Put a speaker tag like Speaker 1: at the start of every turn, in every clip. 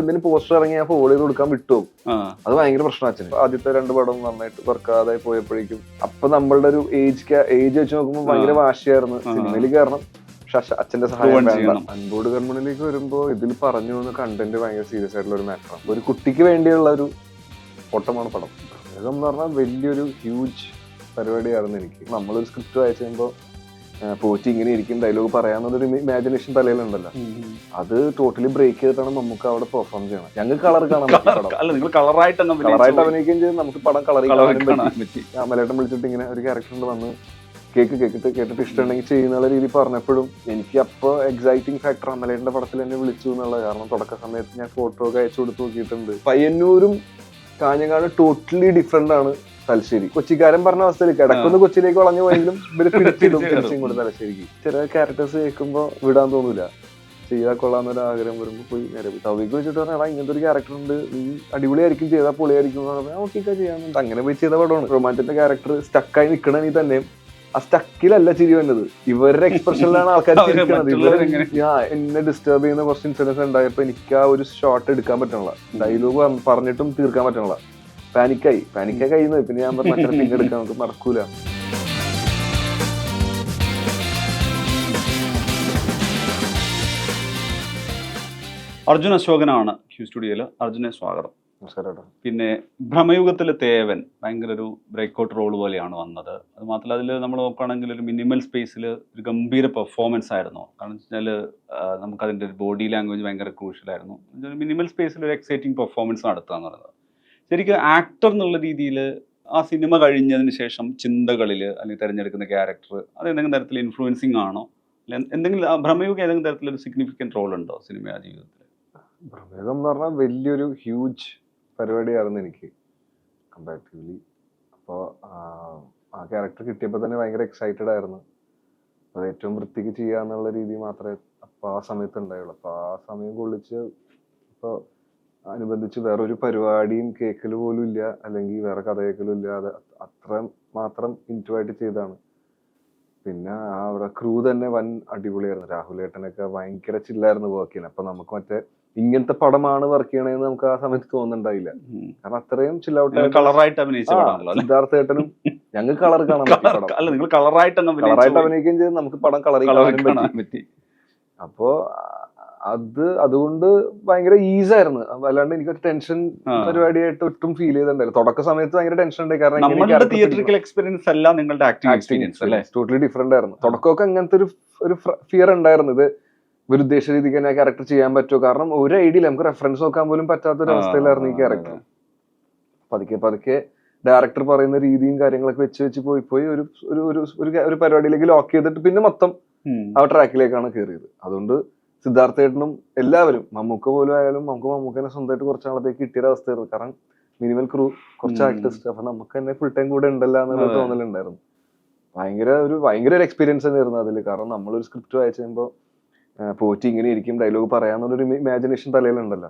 Speaker 1: ചിലപ്പോൾ എന്തെങ്കിലും പോസ്റ്റർ ഇറങ്ങി ഞാൻ ഫോളോ ചെയ്ത് കൊടുക്കാൻ വിട്ടുപോകും അത് ഭയങ്കര പ്രശ്നം അച്ഛന്. ആദ്യത്തെ രണ്ട് പടം നന്നായിട്ട് വർക്കാതെ പോയപ്പോഴേക്കും അപ്പൊ നമ്മളുടെ ഒരു ഏജ് ഏജ് വെച്ച് നോക്കുമ്പോൾ ഭയങ്കര വാശിയായിരുന്നു. സിനിമയിൽ കയറണം പക്ഷെ അച്ഛന്റെ സഹായം വേണ്ട. അൻപോട് കർമ്മണിലേക്ക് വരുമ്പോ ഇതിൽ പറഞ്ഞു വന്ന കണ്ടന്റ് ഭയങ്കര സീരിയസ് ആയിട്ടുള്ള ഒരു മാറ്ററാണ് ഒരു കുട്ടിക്ക് വേണ്ടിയുള്ള ഒരു ഓട്ടമാണ് പടം. എന്ന് പറഞ്ഞാൽ വലിയൊരു ഹ്യൂജ് പരിപാടിയായിരുന്നു എനിക്ക്. നമ്മളൊരു സ്ക്രിപ്റ്റ് വായിച്ചു കഴിയുമ്പോൾ പോറ്റി ഇങ്ങനെ ഇരിക്കും ഡയലോഗ് പറയാന്നുള്ളൊരു ഇമാജിനേഷൻ തലയിലുണ്ടല്ലോ. അത് ടോട്ടലി ബ്രേക്ക് ചെയ്തിട്ടാണ് നമുക്ക് അവിടെ പെർഫോം ചെയ്യണം ഞങ്ങൾക്ക് കളർ കാണാൻ പറ്റും
Speaker 2: അല്ല നിങ്ങൾ കളറായിട്ട്
Speaker 1: അഭിനയിക്കുകയും ചെയ്ത്. നമുക്ക് പടം കളർ
Speaker 2: കാണാൻ
Speaker 1: പറ്റി.
Speaker 2: പറ്റി.
Speaker 1: അമലേട്ടൻ വിളിച്ചിട്ട് ഇങ്ങനെ ഒരു ക്യാരക്ടർ വന്ന് കേക്ക് കേട്ടിട്ട് കേട്ടിട്ട് ഇഷ്ടമുണ്ടെങ്കിൽ ചെയ്യുന്ന രീതി പറഞ്ഞപ്പോഴും എനിക്ക് അപ്പോൾ എക്സൈറ്റിംഗ് ഫാക്ടർ അമലേട്ടന്റെ പടത്തിൽ എന്നെ വിളിച്ചു എന്നുള്ളത് കാരണം തുടക്ക സമയത്ത് ഞാൻ ഫോട്ടോ ഒക്കെ അയച്ചു കൊടുത്ത് നോക്കിയിട്ടുണ്ട്. പയ്യന്നൂരും കാഞ്ഞങ്ങാട് ടോട്ടലി ഡിഫറെന്റ് ആണ്. തലശ്ശേരി. കൊച്ചിക്കാരൻ പറഞ്ഞ അവസ്ഥയിൽ കിടക്കുന്ന കൊച്ചിയിലേക്ക് വളഞ്ഞു പോയെങ്കിലും ഇവർ പിടിച്ചിടും
Speaker 2: തിരിച്ച്
Speaker 1: കൂടെ തലശ്ശേരിക്ക്. ചില ക്യാരക്ടേഴ്സ് കേൾക്കുമ്പോൾ വിടാൻ തോന്നൂല. ചെയ്താൽ കൊള്ളാന്നൊരു ആഗ്രഹം വരുമ്പോൾ പോയി നേരെ തവിക്ക് വെച്ചിട്ട് പറഞ്ഞാൽ ഇങ്ങനത്തെ ഒരു ക്യാരക്ടർ ഉണ്ട്. നീ അടിപൊളിയായിരിക്കും ചെയ്താൽ പൊളിയായിരിക്കും എന്ന് പറഞ്ഞാൽ ഓക്കെ ചെയ്യാന്നുണ്ട് അങ്ങനെ പോയി ചെയ്ത പടമാണ്. റൊമാന്റിന്റെ ക്യാരക്ടർ സ്റ്റക്കായി നിൽക്കണമെങ്കിൽ തന്നെ. ആ സ്റ്റക്കിലല്ല ചിരി വന്നത്. ഇവരുടെ എക്സ്പ്രഷനിലാണ് ആൾക്കാർ ചിരിക്കുന്നത് ഞാൻ എന്നെ ഡിസ്റ്റർബ് ചെയ്യുന്ന കുറച്ച് ഇൻസിഡൻസ് ഉണ്ടായപ്പോ എനിക്ക് ആ ഒരു ഷോട്ട് എടുക്കാൻ പറ്റണില്ല. ഡയലോഗ് പറഞ്ഞിട്ടും തീർക്കാൻ പറ്റണില്ല. പാനിക്കായി. പാനിക്കായി കഴിയുന്നത് പിന്നെ ഞാൻ പറഞ്ഞു അത്ര പിന്നെ എടുക്കാൻ നമുക്ക് നടക്കൂല
Speaker 2: അർജുൻ അശോകനാണ് ക്യൂ സ്റ്റുഡിയോയിൽ അർജുനെ സ്വാഗതം.
Speaker 1: നമസ്കാരം.
Speaker 2: പിന്നെ ഭ്രമയുഗത്തിലെ തേവൻ ഭയങ്കര ഒരു ബ്രേക്ക്ഔട്ട് റോൾ പോലെയാണ് വന്നത്. അത് മാത്രമല്ല അതിൽ നമ്മൾ നോക്കുകയാണെങ്കിൽ ഒരു മിനിമൽ സ്പേസിൽ ഒരു ഗംഭീര പെർഫോമൻസ് ആയിരുന്നു. കാരണം വെച്ചാൽ നമുക്ക് അതിന്റെ ഒരു ബോഡി ലാംഗ്വേജ് ഭയങ്കര ക്രൂഷ്യലായിരുന്നു മിനിമൽ സ്പേസിൽ ഒരു എക്സൈറ്റിംഗ് പെർഫോമൻസ് നടത്തുക എന്ന് പറയുന്നത്. ശരിക്കും ആക്ടർ എന്നുള്ള രീതിയിൽ ആ സിനിമ കഴിഞ്ഞതിന് ശേഷം ചിന്തകളിൽ അല്ലെങ്കിൽ തിരഞ്ഞെടുക്കുന്ന ക്യാരക്ടർ അത് എന്തെങ്കിലും തരത്തിൽ ഇൻഫ്ലുവൻസിങ് ആണോ? എന്തെങ്കിലും ഭ്രമയുഗം ഏതെങ്കിലും തരത്തിലൊരു സിഗ്നിഫിക്കന്റ് റോൾ ഉണ്ടോ സിനിമ ജീവിതത്തിൽ
Speaker 1: ഭ്രമയുഗം എന്ന് പറഞ്ഞാൽ വലിയൊരു ഹ്യൂജ് പരിപാടിയായിരുന്നു എനിക്ക് കമ്പാരിറ്റീവ്ലി അപ്പോൾ ആ ക്യാരക്ടർ കിട്ടിയപ്പോൾ തന്നെ ഭയങ്കര എക്സൈറ്റഡ് ആയിരുന്നു. അത് ഏറ്റവും വൃത്തിക്ക് ചെയ്യാന്നുള്ള രീതി മാത്രമേ അപ്പോൾ ആ സമയത്ത് ഉണ്ടായുള്ളൂ അപ്പോൾ ആ സമയം കൊള്ളിച്ച് ഇപ്പോൾ അനുബന്ധിച്ച് വേറെ ഒരു പരിപാടിയും കേൾക്കൽ പോലും ഇല്ല അല്ലെങ്കിൽ വേറെ കഥ കേൾക്കലും ഇല്ല. അത് അത്ര മാത്രം ഇന്റുവായിട്ട് ചെയ്താണ് പിന്നെ ആ അവിടെ ക്രൂ തന്നെ വൻ അടിപൊളിയായിരുന്നു. രാഹുൽ ഏട്ടനൊക്കെ ഭയങ്കര ചില്ലായിരുന്നു വർക്ക് ചെയ്യുന്നത്. അപ്പൊ നമുക്ക് മറ്റേ ഇങ്ങനത്തെ പടമാണ് വർക്ക് ചെയ്യണേന്ന് നമുക്ക് ആ സമയത്ത് തോന്നുന്നുണ്ടായില്ല. കാരണം അത്രയും ചില്ലൗട്ട്
Speaker 2: കളറായിട്ട് അഭിനയിച്ച
Speaker 1: സിദ്ധാർത്ഥ ഏട്ടനും ഞങ്ങൾക്ക് കളർ കാണാൻ
Speaker 2: കളറായിട്ട്
Speaker 1: കളറായിട്ട് അഭിനയിക്കുകയും ചെയ്ത്. നമുക്ക് പടം കളർ
Speaker 2: കാണാൻ പറ്റി.
Speaker 1: അപ്പോ അത് അതുകൊണ്ട് ഭയങ്കര ഈസി ആയിരുന്നു. അല്ലാണ്ട് എനിക്ക് ടെൻഷൻ. പരിപാടിയായിട്ട് ഒട്ടും ഫീൽ ചെയ്തിട്ടുണ്ടായിരുന്നു തുടക്ക സമയത്ത് ഭയങ്കര ടെൻഷൻ ഉണ്ടായി. കാരണം
Speaker 2: തിയേറ്ററിക്കൽ എക്സ്പീരിയൻസ് അല്ല നിങ്ങളുടെ ആക്ടിംഗ് എക്സ്പീരിയൻസ് അല്ലേ?
Speaker 1: ടോട്ടലി ഡിഫറെന്റ് ആയിരുന്നു. തുടക്കമൊക്കെ അങ്ങനത്തെ ഒരു ഒരു ഫിയർ ഉണ്ടായിരുന്നു. ഇത് ഒരു ഉദ്ദേശ രീതിക്ക് തന്നെ ക്യാരക്ടർ ചെയ്യാൻ പറ്റുമോ? കാരണം ഒരു ഐഡിയ നമുക്ക് റെഫറൻസ് നോക്കാൻ പോലും പറ്റാത്ത ഒരു അവസ്ഥയിലായിരുന്നു ഈ ക്യാരക്ടർ പതുക്കെ പതുക്കെ ഡയറക്ടർ പറയുന്ന രീതിയും കാര്യങ്ങളൊക്കെ വെച്ച് വെച്ച് പോയി പോയി ഒരു ഒരു ഒരു പരിപാടിയിലേക്ക് ലോക്ക് ചെയ്തിട്ട് പിന്നെ മൊത്തം ആ ട്രാക്കിലേക്കാണ് കയറിയത് അതുകൊണ്ട് സിദ്ധാർത്ഥേട്ടനും എല്ലാവരും മമ്മൂക്ക പോലും ആയാലും നമുക്ക് മമ്മൂക്കനെ സ്വന്തമായിട്ട് കുറച്ച് നാളത്തേക്ക് കിട്ടിയ അവസ്ഥയായിരുന്നു കാരണം മിനിമൽ ക്രൂ കുറച്ച്. ആക്ടേഴ്സ് അപ്പൊ നമുക്ക് തന്നെ ഫുൾ ടൈം കൂടെ ഉണ്ടല്ലോ എന്നുള്ള. തോന്നലുണ്ടായിരുന്നു ഭയങ്കര ഒരു ഭയങ്കര ഒരു എക്സ്പീരിയൻസ് തന്നെയായിരുന്നു അതിൽ കാരണം നമ്മളൊരു സ്ക്രിപ്റ്റ് വായിച്ചു കഴിയുമ്പോൾ പോറ്റി ഇങ്ങനെ ഇരിക്കും ഡയലോഗ് പറയാന്നുള്ളൊരു ഇമാജിനേഷൻ തലയിലുണ്ടല്ലോ.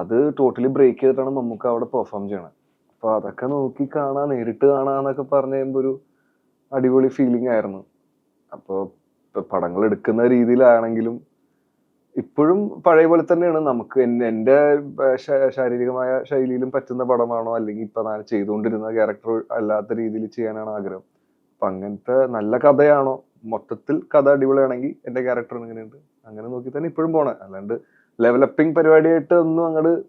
Speaker 1: അത് ടോട്ടലി ബ്രേക്ക് ചെയ്തിട്ടാണ് നമുക്ക് അവിടെ പെർഫോം ചെയ്യണം അപ്പൊ അതൊക്കെ നോക്കി കാണാൻ നേരിട്ട് കാണാന്നൊക്കെ പറഞ്ഞു കഴിയുമ്പോൾ ഒരു അടിപൊളി ഫീലിംഗ് ആയിരുന്നു അപ്പോൾ പടങ്ങൾ എടുക്കുന്ന രീതിയിലാണെങ്കിലും ഇപ്പോഴും പഴയ പോലെ തന്നെയാണ്. നമുക്ക് എൻ- എന്റെ ശാരീരികമായ ശൈലിയിലും പറ്റുന്ന പടമാണോ? അല്ലെങ്കിൽ ഇപ്പൊ ഞാൻ ചെയ്തുകൊണ്ടിരുന്ന ക്യാരക്ടർ അല്ലാത്ത രീതിയിൽ ചെയ്യാനാണ് ആഗ്രഹം. അപ്പൊ അങ്ങനത്തെ നല്ല കഥയാണോ? മൊത്തത്തിൽ കഥ അടിപൊളിയാണെങ്കിൽ എന്റെ ക്യാരക്ടർ എങ്ങനെയുണ്ട്? അങ്ങനെ നോക്കി തന്നെ ഇപ്പോഴും പോണേ. അല്ലാണ്ട് ലെവലപ്പിംഗ് പരിപാടിയായിട്ട് ഒന്നും അങ്ങോട്ട്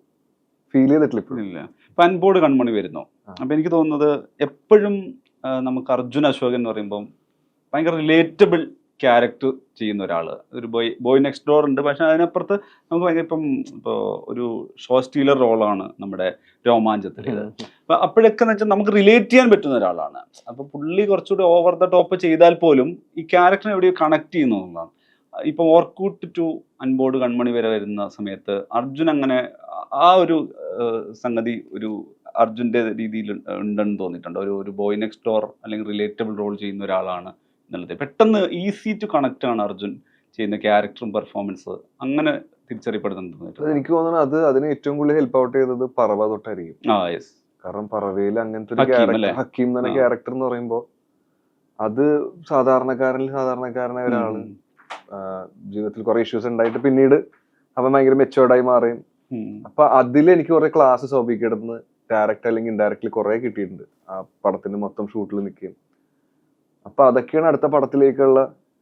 Speaker 1: ഫീൽ ചെയ്തിട്ടില്ല ഇപ്പോഴും.
Speaker 2: ഇല്ല. ഇപ്പൊ കൺമണി വരുന്നു. അപ്പൊ എനിക്ക് തോന്നുന്നത് എപ്പോഴും നമുക്ക് അർജുൻ അശോകൻ എന്ന് പറയുമ്പോൾ ഭയങ്കര റിലേറ്റബിൾ ക്യാരക്ടർ ചെയ്യുന്ന ഒരാൾ ഒരു ബോയ് ബോയ് നെക്സ്റ്റ് ഡോർ ഉണ്ട്. പക്ഷെ അതിനപ്പുറത്ത് നമുക്ക് ഭയങ്കര ഇപ്പം ഇപ്പോൾ ഒരു ഷോ സ്റ്റീലർ റോളാണ് നമ്മുടെ രോമാഞ്ചത്തിൽ അപ്പം അപ്പോഴൊക്കെ എന്ന് വെച്ചാൽ നമുക്ക് റിലേറ്റ് ചെയ്യാൻ പറ്റുന്ന ഒരാളാണ്. അപ്പോൾ പുള്ളി കുറച്ചുകൂടി ഓവർ ദ ടോപ്പ് ചെയ്താൽ പോലും ഈ ക്യാരക്ടറിനെ എവിടെയോ കണക്ട് ചെയ്യുന്നു എന്നുള്ളതാണ് ഇപ്പം ഓർക്കൂട്ട് ടു അൻപോട് കൺമണി വരെ വരുന്ന സമയത്ത് അർജുൻ അങ്ങനെ ആ ഒരു സംഗതി ഒരു അർജുന്റെ രീതിയിൽ ഉണ്ടെന്ന് തോന്നിയിട്ടുണ്ട്. ഒരു ഒരു ബോയ് നെക്സ്റ്റ് ഡോർ അല്ലെങ്കിൽ റിലേറ്റബിൾ റോൾ ചെയ്യുന്ന ഒരാളാണ് എന്നുള്ളത് പെട്ടെന്ന് ഈസി ടു കണക്ട് ആണ് അർജുൻ ചെയ്യുന്ന ക്യാരക്ടറും പെർഫോമൻസ് അങ്ങനെ തിരിച്ചറിയപ്പെടുന്നുണ്ട്
Speaker 1: എനിക്ക് തോന്നുന്നു അത് അതിന് ഏറ്റവും കൂടുതൽ ഹെൽപ്പ് ഔട്ട് ചെയ്തത് പറവ തൊട്ടായിരിക്കും.
Speaker 2: ആ യെസ്
Speaker 1: കാരണം പറവയിൽ അങ്ങനത്തെ ഒരു
Speaker 2: ഹക്കീം
Speaker 1: ക്യാരക്ടർ ഹക്കീം എന്ന ക്യാരക്ടർ എന്ന് പറയുമ്പോൾ അത് സാധാരണക്കാരനിൽ സാധാരണക്കാരനായ ഒരാൾ ജീവിതത്തിൽ കുറെ ഇഷ്യൂസ് ഉണ്ടായിട്ട് പിന്നീട് അവൻ ഭയങ്കര മെച്ചുവേർഡായി
Speaker 2: മാറിയും.
Speaker 1: അപ്പൊ അതിൽ എനിക്ക് കുറെ ക്ലാസ് സോബിക്കിടന്ന് ഡയറക്റ്റ് അല്ലെങ്കിൽ ഇൻഡയറക്ട്ലി കുറെ കിട്ടിയിട്ടുണ്ട്. ആ പടത്തിന്റെ മൊത്തം ഷൂട്ടിൽ നിൽക്കുകയും. അപ്പൊ അതൊക്കെയാണ് അടുത്ത പടത്തിലേക്കുള്ള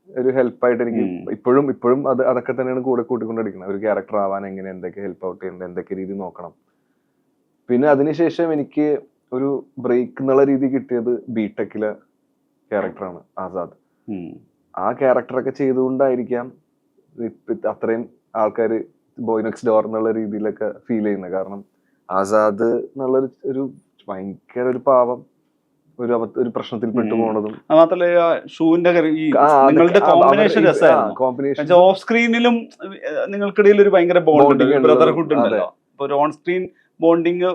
Speaker 1: ഒരു ഹെൽപ്പായിട്ട് എനിക്ക് ഇപ്പോഴും ഇപ്പോഴും അത് അതൊക്കെ തന്നെയാണ് കൂടെ കൂട്ടിക്കൊണ്ടിരിക്കുന്നത്. ഒരു ക്യാരക്ടർ ആവാൻ എങ്ങനെ എന്തൊക്കെ ഹെൽപ്പ് ഔട്ട് ചെയ്യേണ്ടത് എന്തൊക്കെ രീതി നോക്കണം. പിന്നെ അതിനുശേഷം എനിക്ക് ഒരു ബ്രേക്ക് എന്നുള്ള രീതി കിട്ടിയത് ബിടെക്കിലെ ക്യാരക്ടറാണ് ആസാദ്. ആ ക്യാരക്ടറൊക്കെ ചെയ്തുകൊണ്ടായിരിക്കാം അത്രയും ആൾക്കാർ ബോയ്നക്സ് ഡോർ എന്നുള്ള രീതിയിലൊക്കെ ഫീൽ ചെയ്യുന്നത്. കാരണം ആസാദ് എന്നുള്ളൊരു ഒരു ഭയങ്കര ഒരു പാവം ഒരു ഒരു പ്രശ്നത്തിൽ പെട്ടു
Speaker 2: ഉം.
Speaker 1: പോണതും.
Speaker 2: അത് മാത്രല്ല ഷൂവിന്റെ നിങ്ങളുടെ കോമ്പിനേഷൻ
Speaker 1: രസമാണ്
Speaker 2: ഓഫ് സ്ക്രീനിലും നിങ്ങൾക്കിടയിൽ ഒരു ഭയങ്കര ബോണ്ട് ഉണ്ട്. ബ്രദർഹുഡ് ഉണ്ടല്ലോ. ഒരു ഓൺ സ്ക്രീൻ ബോണ്ടിങ്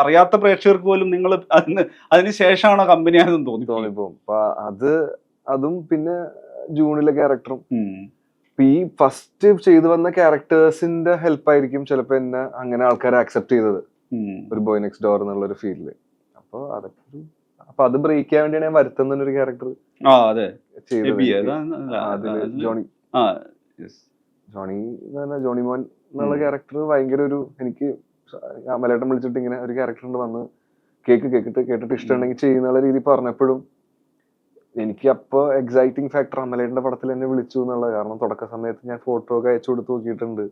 Speaker 2: അറിയാത്ത പ്രേക്ഷകർക്ക് പോലും നിങ്ങൾ അതിന് അതിന് ശേഷമാണോ കമ്പനി ആയതെന്ന് തോന്നി
Speaker 1: തോന്നിപ്പോ അത് അതും പിന്നെ ജൂണിലെ ക്യാരക്ടറും ഈ ഫസ്റ്റ് ചെയ്തു വന്ന ക്യാരക്ടേഴ്സിന്റെ ഹെൽപ്പ് ആയിരിക്കും ചിലപ്പോ എന്നെ അങ്ങനെ ആൾക്കാർ അക്സെപ്റ്റ് ചെയ്തത്. ഒരു ബോയ് നെക്സ്റ്റ് ഡോർ എന്നുള്ള ഒരു ഫീൽഡിൽ അപ്പൊ അതൊക്കെ അപ്പൊ അത് ബ്രേക്ക് ചെയ്യാൻ വേണ്ടിയാണ് ഞാൻ വരുത്തുന്ന ഒരു ക്യാരക്ടർ
Speaker 2: ആ അതെ.
Speaker 1: ജോണി. ജോണി ജോണി മോൻ എന്നുള്ള ക്യാരക്ടർ ഭയങ്കര ഒരു എനിക്ക് മലയാളം വിളിച്ചിട്ട് ഇങ്ങനെ ഒരു ക്യാരക്ടർ ഉണ്ട് വന്ന് കേക്ക് കേട്ടിട്ട് കേട്ടിട്ട് ഇഷ്ടമുണ്ടെങ്കിൽ ചെയ്യുന്ന രീതി പറഞ്ഞപ്പോഴും എനിക്ക് അപ്പോൾ എക്സൈറ്റിംഗ് ഫാക്ടർ അമലേട്ടന്റെ പടത്തിൽ എന്നെ വിളിച്ചു എന്നുള്ള കാരണം തുടക്ക സമയത്ത് ഞാൻ ഫോട്ടോ ഒക്കെ അയച്ചു കൊടുത്ത് നോക്കിയിട്ടുണ്ട്.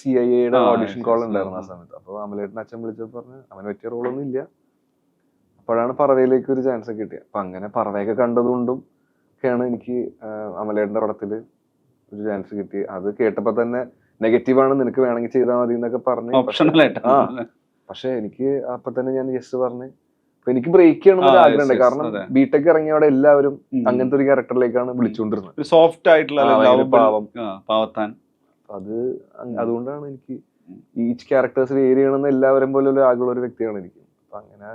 Speaker 1: സി ഐ എയുടെ ഓഡിഷൻ കോൾ ഉണ്ടായിരുന്നു ആ
Speaker 2: ആ.
Speaker 1: സമയത്ത്. അപ്പോൾ അമലേട്ടൻ അച്ഛൻ വിളിച്ചപ്പോൾ പറഞ്ഞു അവന് പറ്റിയ റോളൊന്നും ഇല്ല. അപ്പോഴാണ് പറവയിലേക്ക് ഒരു ചാൻസ് കിട്ടിയത്. അപ്പൊ അങ്ങനെ പറവയൊക്കെ കണ്ടതുകൊണ്ടും ഒക്കെയാണ് എനിക്ക് ആ, അമലേട്ടന്റെ പടത്തിൽ ഒരു ചാൻസ് കിട്ടി അത് കേട്ടപ്പോൾ തന്നെ നെഗറ്റീവ് ആണ് നിനക്ക് വേണമെങ്കിൽ ചെയ്താൽ മതി എന്നൊക്കെ പറഞ്ഞു. ആ. പക്ഷെ എനിക്ക് അപ്പൊ തന്നെ ഞാൻ യെസ് പറഞ്ഞു. അപ്പൊ എനിക്ക് ബ്രേക്ക് ചെയ്യണം എന്നൊരു ആഗ്രഹം
Speaker 2: ഉണ്ട്.
Speaker 1: കാരണം
Speaker 2: ബിടെക്
Speaker 1: ബിടെക് ഇറങ്ങിയവിടെ എല്ലാവരും. അങ്ങനത്തെ ഒരു ക്യാരക്ടറിലേക്കാണ് വിളിച്ചുകൊണ്ടിരുന്നത്.
Speaker 2: സോഫ്റ്റ് ആയിട്ടുള്ള
Speaker 1: പാവം.
Speaker 2: പാവത്താൻ.
Speaker 1: അത് അതുകൊണ്ടാണ് എനിക്ക്. ഈച്ച് ക്യാരക്ടേഴ്സ് വേരി ചെയ്യണമെന്ന് എല്ലാവരും പോലെ ഒരു ആഗ്രഹമുള്ള ഒരു വ്യക്തിയാണ് എനിക്ക്. അപ്പൊ അങ്ങനെ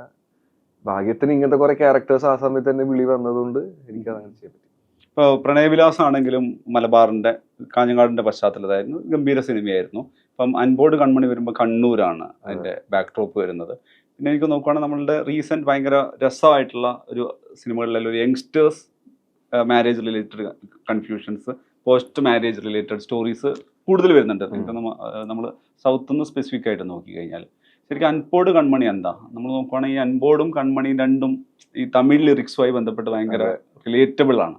Speaker 1: ഭാഗ്യത്തിന് ഇങ്ങനത്തെ കുറെ ക്യാരക്ടേഴ്സ് ആ സമയത്ത് തന്നെ വിളി വന്നതുകൊണ്ട് എനിക്ക് അങ്ങനെ ചെയ്യാൻ പറ്റി.
Speaker 2: ഇപ്പോൾ പ്രണയവിലാസം ആണെങ്കിലും മലബാറിന്റെ കാഞ്ഞങ്ങാടിന്റെ പശ്ചാത്തലത്തായിരുന്നു ഗംഭീര സിനിമയായിരുന്നു. ഇപ്പം അൻബോർഡ് കൺമണി വരുമ്പോൾ കണ്ണൂരാണ് അതിന്റെ ബാക്ക് ഡ്രോപ്പ് വരുന്നത്. പിന്നെ എനിക്ക് നോക്കുവാണെങ്കിൽ നമ്മളുടെ റീസെന്റ് ഭയങ്കര രസമായിട്ടുള്ള ഒരു സിനിമകളിലെല്ലാം ഒരു youngsters marriage related confusions post marriage related stories കൂടുതൽ വരുന്നുണ്ട്. നമ്മൾ സൗത്ത് നിന്ന് സ്പെസിഫിക് ആയിട്ട് നോക്കി കഴിഞ്ഞാൽ ശരിക്കും അൻപോട് കൺമണി എന്താ? നമ്മൾ നോക്കുവാണെങ്കിൽ അൻപോടും കൺമണിയും രണ്ടും ഈ തമിഴ് ലിറിക്സുമായി ബന്ധപ്പെട്ട് ഭയങ്കര റിലേറ്റബിൾ ആണ്.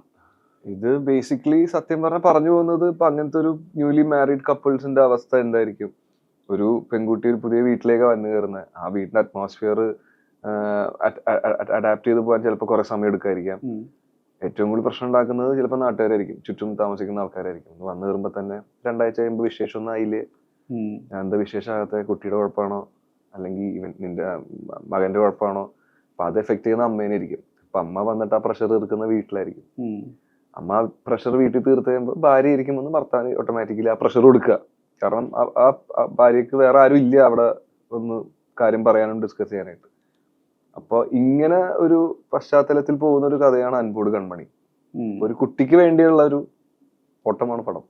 Speaker 1: ഇത് ബേസിക്കലി സത്യം പറഞ്ഞാൽ പറഞ്ഞു പോകുന്നത് ഇപ്പൊ അങ്ങനത്തെ ഒരു ന്യൂലി മാരീഡ് കപ്പിൾസിന്റെ അവസ്ഥ എന്തായിരിക്കും? ഒരു പെൺകുട്ടി ഒരു പുതിയ വീട്ടിലേക്ക് വന്നു കയറുന്നത് ആ വീടിന്റെ അറ്റ്മോസ്ഫിയർ അഡാപ്റ്റ് ചെയ്ത് പോകാൻ ചിലപ്പോൾ കുറെ സമയം എടുക്കായിരിക്കാം. ഏറ്റവും കൂടുതൽ പ്രശ്നം ഉണ്ടാക്കുന്നത് ചിലപ്പോൾ നാട്ടുകാരായിരിക്കും. ചുറ്റും താമസിക്കുന്ന ആൾക്കാരായിരിക്കും. വന്നു കയറുമ്പോൾ തന്നെ രണ്ടാഴ്ച കഴിയുമ്പോൾ വിശേഷം ഒന്നും ആയില്ലേ
Speaker 2: എന്താ
Speaker 1: വിശേഷം? എന്താ വിശേഷമാകത്തെ കുട്ടിയുടെ കുഴപ്പമാണോ? അല്ലെങ്കിൽ ഇവൻ നിന്റെ മകന്റെ കുഴപ്പമാണോ? അപ്പൊ അത് എഫക്ട് ചെയ്യുന്ന അമ്മേനെ ഇരിക്കും അപ്പൊ അമ്മ വന്നിട്ട് ആ പ്രഷർ തീർക്കുന്ന വീട്ടിലായിരിക്കും. അമ്മ പ്രഷർ വീട്ടിൽ തീർത്ത് കഴിയുമ്പോൾ ഭാര്യ ഇരിക്കുമ്പോൾ ഭർത്താവിന് ഓട്ടോമാറ്റിക്കലി ആ പ്രഷർ കൊടുക്കുക. കാരണം ആ ഭാര്യക്ക് വേറെ ആരും ഇല്ല അവിടെ ഒന്ന് കാര്യം പറയാനും ഡിസ്കസ് ചെയ്യാനായിട്ട്. അപ്പോൾ ഇങ്ങനെ ഒരു പശ്ചാത്തലത്തിൽ പോകുന്ന ഒരു കഥയാണ് അൻപോട് കൺമണി. ഒരു കുട്ടിക്ക് വേണ്ടിയുള്ള ഒരു ഓട്ടമാണ് പടം.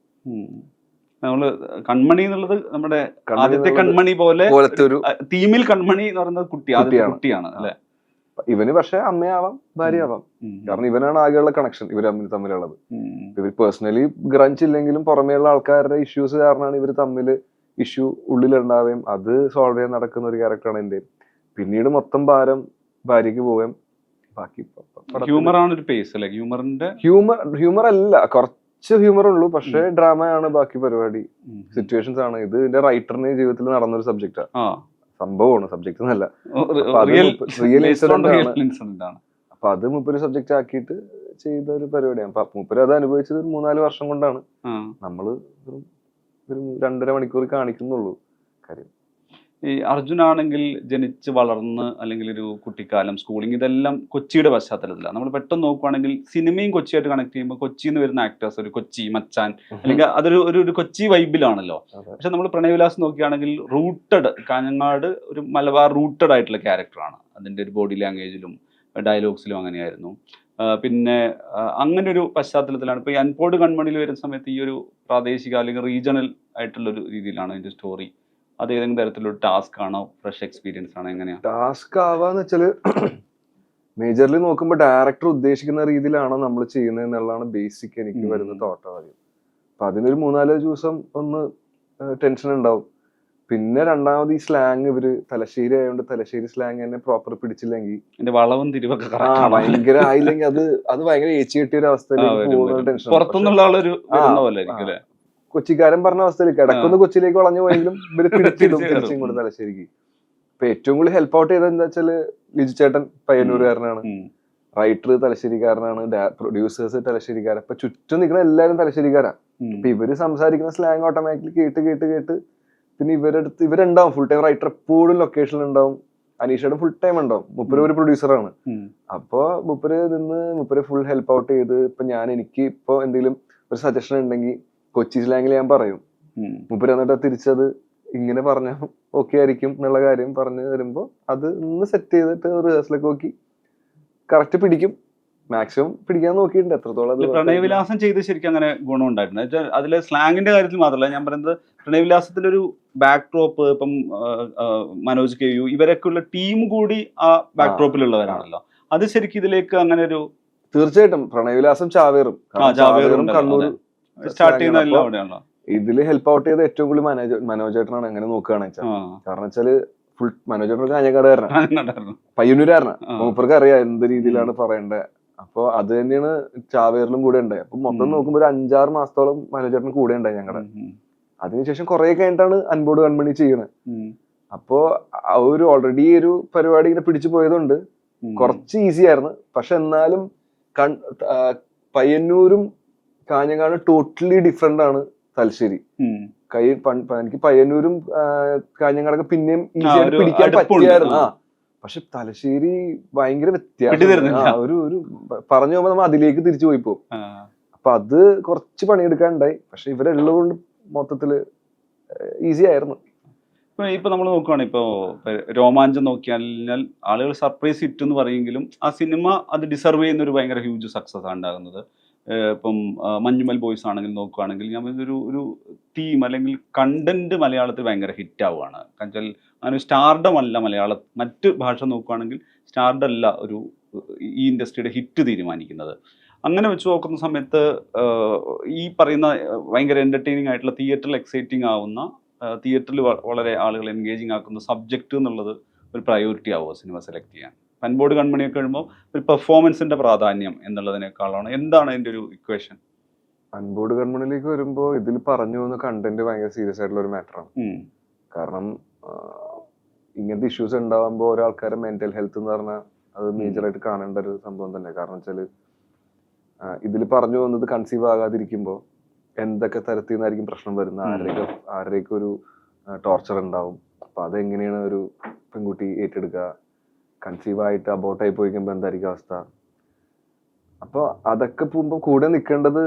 Speaker 2: ഉം. നമ്മൾ കൺമണി എന്നുള്ളത് നമ്മുടെ ആദ്യത്തെ കൺമണി പോലെ
Speaker 1: ഒരു
Speaker 2: തീമിൽ കൺമണി എന്ന് പറയുന്നത് കുട്ടി
Speaker 1: കുട്ടിയാണ്.
Speaker 2: കുട്ടിയാണ് അല്ലെ?
Speaker 1: ഇവന് പക്ഷെ അമ്മയാവാം ഭാര്യയാവാം. കാരണം ഇവനാണ് ആകെയുള്ള കണക്ഷൻ ഇവർ തമ്മിൽ തമ്മിലുള്ളത്. ഇവർ പേഴ്സണലി ഗ്രഞ്ച് ഇല്ലെങ്കിലും പുറമേയുള്ള ആൾക്കാരുടെ ഇഷ്യൂസ് കാരണമാണ് ഇവർ തമ്മിൽ ഇഷ്യൂ ഉള്ളിലുണ്ടാവുകയും അത് സോൾവ് ചെയ്യാൻ നടക്കുന്ന ഒരു ക്യാരക്ടറാണ് എന്റെ പിന്നീട് മൊത്തം ഭാരം ഭാര്യയ്ക്ക് പോവുകയും ബാക്കി
Speaker 2: ഹ്യൂമർ ആണ് ഒരു പേസ് അല്ലെ? ഹ്യൂമറിന്റെ
Speaker 1: ഹ്യൂമർ ഹ്യൂമർ അല്ല കുറച്ച് ഹ്യൂമർ ഉള്ളൂ പക്ഷേ ഡ്രാമയാണ് ബാക്കി പരിപാടി. സിറ്റുവേഷൻസ് ആണ്. ഇത് ഇതിന്റെ റൈറ്ററിന് ജീവിതത്തിൽ നടന്നൊരു സബ്ജക്റ്റാണ് സംഭവമാണ്. സബ്ജക്ട് എന്നല്ല. അപ്പൊ അത്
Speaker 2: റിയൽ
Speaker 1: ആണ്.
Speaker 2: ഇൻസിഡന്റ് ആണ്.
Speaker 1: അപ്പൊ അത് മുപ്പര് സബ്ജക്റ്റ് ആക്കിയിട്ട് ചെയ്ത ഒരു പരിപാടിയാണ്. അപ്പൊ മുപ്പര് അത് അനുഭവിച്ചത് ഒരു മൂന്നാൽ വർഷം കൊണ്ടാണ്. നമ്മൾ ഒരു രണ്ടര മണിക്കൂർ കാണിക്കുന്നുള്ളൂ. കാര്യം
Speaker 2: ഈ അർജുനാണെങ്കിൽ ജനിച്ച് വളർന്ന് അല്ലെങ്കിൽ ഒരു കുട്ടിക്കാലം സ്കൂളിംഗ് ഇതെല്ലാം കൊച്ചിയുടെ പശ്ചാത്തലത്തിലാണ്. നമ്മൾ പെട്ടെന്ന് നോക്കുവാണെങ്കിൽ സിനിമയും കൊച്ചിയായിട്ട് കണക്ട് ചെയ്യുമ്പോൾ കൊച്ചിയിൽ നിന്ന് വരുന്ന ആക്ടേഴ്സ് ഒരു കൊച്ചി മച്ചാൻ അല്ലെങ്കിൽ അതൊരു ഒരു ഒരു കൊച്ചി വൈബിലാണല്ലോ പക്ഷെ നമ്മൾ പ്രണയവിലാസ് നോക്കുകയാണെങ്കിൽ റൂട്ടഡ് കാഞ്ഞങ്ങാട് ഒരു മലബാർ റൂട്ടഡ് ആയിട്ടുള്ള ക്യാരക്ടറാണ് അതിന്റെ ഒരു ബോഡി ലാംഗ്വേജിലും ഡയലോഗ്സിലും അങ്ങനെയായിരുന്നു. പിന്നെ അങ്ങനെ ഒരു പശ്ചാത്തലത്തിലാണ്. ഇപ്പോൾ ഈ അൻപോർഡ് കൺമണിയിൽ വരുന്ന സമയത്ത് ഈ ഒരു പ്രാദേശിക അല്ലെങ്കിൽ റീജിയണൽ ആയിട്ടുള്ള ഒരു രീതിയിലാണ് ഇതിന്റെ സ്റ്റോറി അത് ഏതെങ്കിലും തരത്തിലുള്ള ടാസ്ക് ആണോ? ഫ്രഷ് എക്സ്പീരിയൻസ് ആണോ? എങ്ങനെയാണ്
Speaker 1: ടാസ്ക് ആവാന്ന് വെച്ചാൽ മേജർലി നോക്കുമ്പോൾ ഡയറക്ടർ ഉദ്ദേശിക്കുന്ന രീതിയിലാണ് നമ്മൾ ചെയ്യുന്നത് എന്നുള്ളതാണ് ബേസിക് എനിക്ക് വരുന്ന തോട്ടം ആദ്യം. അപ്പൊ അതിനൊരു മൂന്നാൽ ദിവസം ഒന്ന് ടെൻഷൻ ഉണ്ടാവും. പിന്നെ രണ്ടാമത് ഈ സ്ലാങ് ഇവർ തലശ്ശേരി ആയതുകൊണ്ട് തലശ്ശേരി സ്ലാങ് തന്നെ പ്രോപ്പർ പിടിച്ചില്ലെങ്കിൽ
Speaker 2: വളവും തിരിവൊക്കെ.
Speaker 1: ഭയങ്കര ആയില്ലെങ്കിൽ അത് അത് ഭയങ്കര ഏച്ചി കെട്ടിയ ഒരു
Speaker 2: അവസ്ഥ
Speaker 1: അവസ്ഥയിലേക്ക്
Speaker 2: വരും,
Speaker 1: പോകുന്ന
Speaker 2: വരും.
Speaker 1: ടെൻഷൻ
Speaker 2: പുറത്തുനിന്നുള്ള
Speaker 1: കൊച്ചിക്കാരൻ പറഞ്ഞ അവസ്ഥയിൽ കിടക്കുന്ന കൊച്ചിയിലേക്ക് വളഞ്ഞു പോയെങ്കിലും ഇവർ തിരിച്ചിടും
Speaker 2: തിരിച്ച്
Speaker 1: കൊണ്ട് തലശ്ശേരിക്ക് ഇപ്പൊ ഏറ്റവും കൂടുതൽ ഹെൽപ്പ് ഔട്ട് ചെയ്തത് എന്താ വെച്ചാൽ ലിജു ചേട്ടൻ പയ്യന്നൂരുകാരനാണ്. Writer തലശ്ശേരിക്കാരനാണ് producers തലശ്ശേരിക്കാരൻ. ഇപ്പൊ ചുറ്റും നിൽക്കുന്ന എല്ലാവരും തലശ്ശേരിക്കാരാ. അപ്പൊ ഇവർ സംസാരിക്കുന്ന സ്ലാങ് ഓട്ടോമാറ്റിക്കലി കേട്ട് കേട്ട് കേട്ട് പിന്നെ ഇവരടുത്ത് ഇവരുണ്ടാവും. ഫുൾ ടൈം റൈറ്റർ എപ്പോഴും ലൊക്കേഷനിൽ ഉണ്ടാവും. അനീഷയുടെ ഫുൾ ടൈം ഉണ്ടാവും. മുപ്പര് ഒരു പ്രൊഡ്യൂസറാണ്
Speaker 2: ആണ്.
Speaker 1: അപ്പോ മുപ്പര് നിന്ന് മുപ്പര് ഫുൾ ഹെൽപ്പ് ഔട്ട് ചെയ്ത് ഇപ്പൊ ഞാൻ എനിക്ക് ഇപ്പൊ എന്തെങ്കിലും ഒരു സജഷൻ ഉണ്ടെങ്കിൽ കൊച്ചി സ്ലാങ്ങിൽ ഞാൻ പറയും. മുപ്പര് എന്നിട്ട് തിരിച്ചത് ഇങ്ങനെ പറഞ്ഞ ഓക്കെ ആയിരിക്കും എന്നുള്ള കാര്യം പറഞ്ഞു തരുമ്പോ അത് ഒന്ന് സെറ്റ് ചെയ്തിട്ട് റിഹേഴ്സലൊക്കെ നോക്കി. കറക്റ്റ് പിടിക്കും. മാക്സിമം പിടിക്കാൻ നോക്കിയിട്ടുണ്ട്. എത്രത്തോളം
Speaker 2: പ്രണയവിലാസം ചെയ്ത് ശരിക്കും അങ്ങനെ ഗുണം ഉണ്ടായിട്ടുണ്ട്. അതിൽ അതിലെ സ്ലാങ്ങിന്റെ കാര്യത്തിൽ മാത്രമല്ല ഞാൻ പറയുന്നത് പ്രണയവിലാസത്തിന്റെ ഒരു ബാക്ക് ഡ്രോപ്പ് ഇപ്പം മനോജ് കെ യു ഇവരൊക്കെ ഉള്ള ടീം കൂടി ആ ബാക്ക് ഡ്രോപ്പിലുള്ളവരാണല്ലോ അത് ശരിക്കും ഇതിലേക്ക് അങ്ങനെ ഒരു
Speaker 1: തീർച്ചയായിട്ടും പ്രണയവിലാസം ചാവേറും.
Speaker 2: ചാവേറും
Speaker 1: കണ്ണൂർ
Speaker 2: സ്റ്റാർട്ട് അവിടെയാണല്ലോ
Speaker 1: ഇതിൽ ഹെൽപ്പ് ഔട്ട് ചെയ്ത ഏറ്റവും കൂടുതൽ മനോജ് മനോജേട്ടനാണ് എങ്ങനെ നോക്കുകയാണെന്ന് വെച്ചാൽ. കാരണം വെച്ചാൽ ഫുൾ മനോജേട്ടൻ കാഞ്ഞക്കാടുകാരനാണ്. പയ്യന്നൂരാരനാണ്. മൂപ്പർക്ക് അറിയാം എന്ത് രീതിയിലാണ് പറയേണ്ടത് അപ്പൊ അത് തന്നെയാണ് ചാവേറിലും കൂടെ ഉണ്ടായി അപ്പൊ മൊത്തം
Speaker 2: നോക്കുമ്പോൾ
Speaker 1: നോക്കുമ്പോ ഒരു അഞ്ചാറ് മാസത്തോളം മനോജേട്ടൻ കൂടെ ഉണ്ടായി ഞങ്ങളുടെ. അതിനുശേഷം കുറെ കഴിഞ്ഞിട്ടാണ് അൻപോട് കൺമണി ചെയ്യണത്. അപ്പോ ഒരു ഓൾറെഡി ഒരു പരിപാടി ഇങ്ങനെ പിടിച്ചു പോയതുകൊണ്ട് കുറച്ച് ഈസി ആയിരുന്നു. പക്ഷെ എന്നാലും പയ്യന്നൂരും കാഞ്ഞങ്ങാടും ടോട്ടലി ഡിഫറെന്റ് ആണ് തലശ്ശേരി. കൈ എനിക്ക് പയ്യന്നൂരും കാഞ്ഞങ്ങാടൊക്കെ പിന്നെയും ഈസി
Speaker 2: ആ,
Speaker 1: ആയിട്ട്
Speaker 2: ഒരു
Speaker 1: പിടിക്കാൻ പറ്റിയായിരുന്നു.
Speaker 2: ആ.
Speaker 1: പക്ഷെ തലശ്ശേരി ഭയങ്കര വ്യത്യാസം. ഒരു ഒരു പറഞ്ഞു പോകുമ്പോ നമ്മൾ അതിലേക്ക് തിരിച്ചു പോയി പോകും. അപ്പൊ അത് കുറച്ച് പണിയെടുക്കാനുണ്ടായി. പക്ഷെ ഇവരുള്ളതുകൊണ്ട് മൊത്തത്തിൽ ഈസി ആയിരുന്നു.
Speaker 2: ഇപ്പൊ നമ്മൾ നോക്കുകയാണ് ഇപ്പോ രോമാഞ്ചം നോക്കിയാൽ ആളുകൾ സർപ്രൈസ് ഹിറ്റ് എന്ന് പറയുമെങ്കിലും ആ സിനിമ അത് ഡിസർവ് ചെയ്യുന്ന ഒരു ഭയങ്കര ഹ്യൂജ് സക്സസ് ആണ് ഉണ്ടാകുന്നത്. ഇപ്പം മഞ്ഞുമൽ ബോയ്സ് ആണെങ്കിൽ നോക്കുകയാണെങ്കിൽ ഞാൻ ഇതൊരു ഒരു തീം അല്ലെങ്കിൽ കണ്ടന്റ് മലയാളത്തിൽ ഭയങ്കര ഹിറ്റ് ആവുകയാണ് കാരണം അങ്ങനെ സ്റ്റാർഡം അല്ല മലയാളം മറ്റ് ഭാഷ നോക്കുകയാണെങ്കിൽ സ്റ്റാർഡല്ല ഒരു ഈ ഇൻഡസ്ട്രിയുടെ ഹിറ്റ് തീരുമാനിക്കുന്നത്. അങ്ങനെ വെച്ച് നോക്കുന്ന സമയത്ത് ഈ പറയുന്ന ഭയങ്കര എന്റർടൈനിങ് ആയിട്ടുള്ള തിയേറ്ററിൽ എക്സൈറ്റിംഗ് ആവുന്ന തിയേറ്ററിൽ വളരെ ആളുകൾ എൻഗേജിങ് ആക്കുന്ന സബ്ജക്റ്റ് എന്നുള്ളത് ഒരു പ്രയോറിറ്റി ആവുമോ സിനിമ സെലക്ട് ചെയ്യാൻ. പൻബോർഡ് കൺമണിയൊക്കെ കഴിയുമ്പോൾ ഒരു പെർഫോമൻസിന്റെ പ്രാധാന്യം എന്നുള്ളതിനേക്കാളാണ്. എന്താണ് അതിന്റെ ഒരു ഇക്വേഷൻ
Speaker 1: അൻപോട് കൺമണിലേക്ക് വരുമ്പോൾ ഇതിൽ പറഞ്ഞു പോകുന്ന കണ്ടന്റ് ഭയങ്കര സീരിയസ് ആയിട്ടുള്ള ഒരു മാറ്ററാണ് കാരണം ഇങ്ങനത്തെ ഇഷ്യൂസ് ഉണ്ടാവുമ്പോൾ ഓരോ ആൾക്കാരെ മെന്റൽ ഹെൽത്ത് എന്ന് പറഞ്ഞാൽ അത് മേജർ ആയിട്ട് കാണേണ്ട ഒരു സംഭവം തന്നെ. കാരണം വെച്ചാൽ ഇതിൽ പറഞ്ഞു പോകുന്നത് കൺസീവ് ആകാതിരിക്കുമ്പോൾ എന്തൊക്കെ തരത്തിൽ നിന്നായിരിക്കും പ്രശ്നം വരുന്നത്. ആരുടെയൊക്കെ ആരുടെയൊക്കെ ഒരു ടോർച്ചർ ഉണ്ടാവും? അപ്പൊ അതെങ്ങനെയാണ് ഒരു പെൺകുട്ടി ഏറ്റെടുക്കുക? കൺസീവ് ആയിട്ട് അബോട്ടായി പോയി കഴിയുമ്പോൾ എന്തായിരിക്കും അവസ്ഥ? അപ്പോൾ അതൊക്കെ പോകുമ്പോ കൂടെ നിൽക്കേണ്ടത്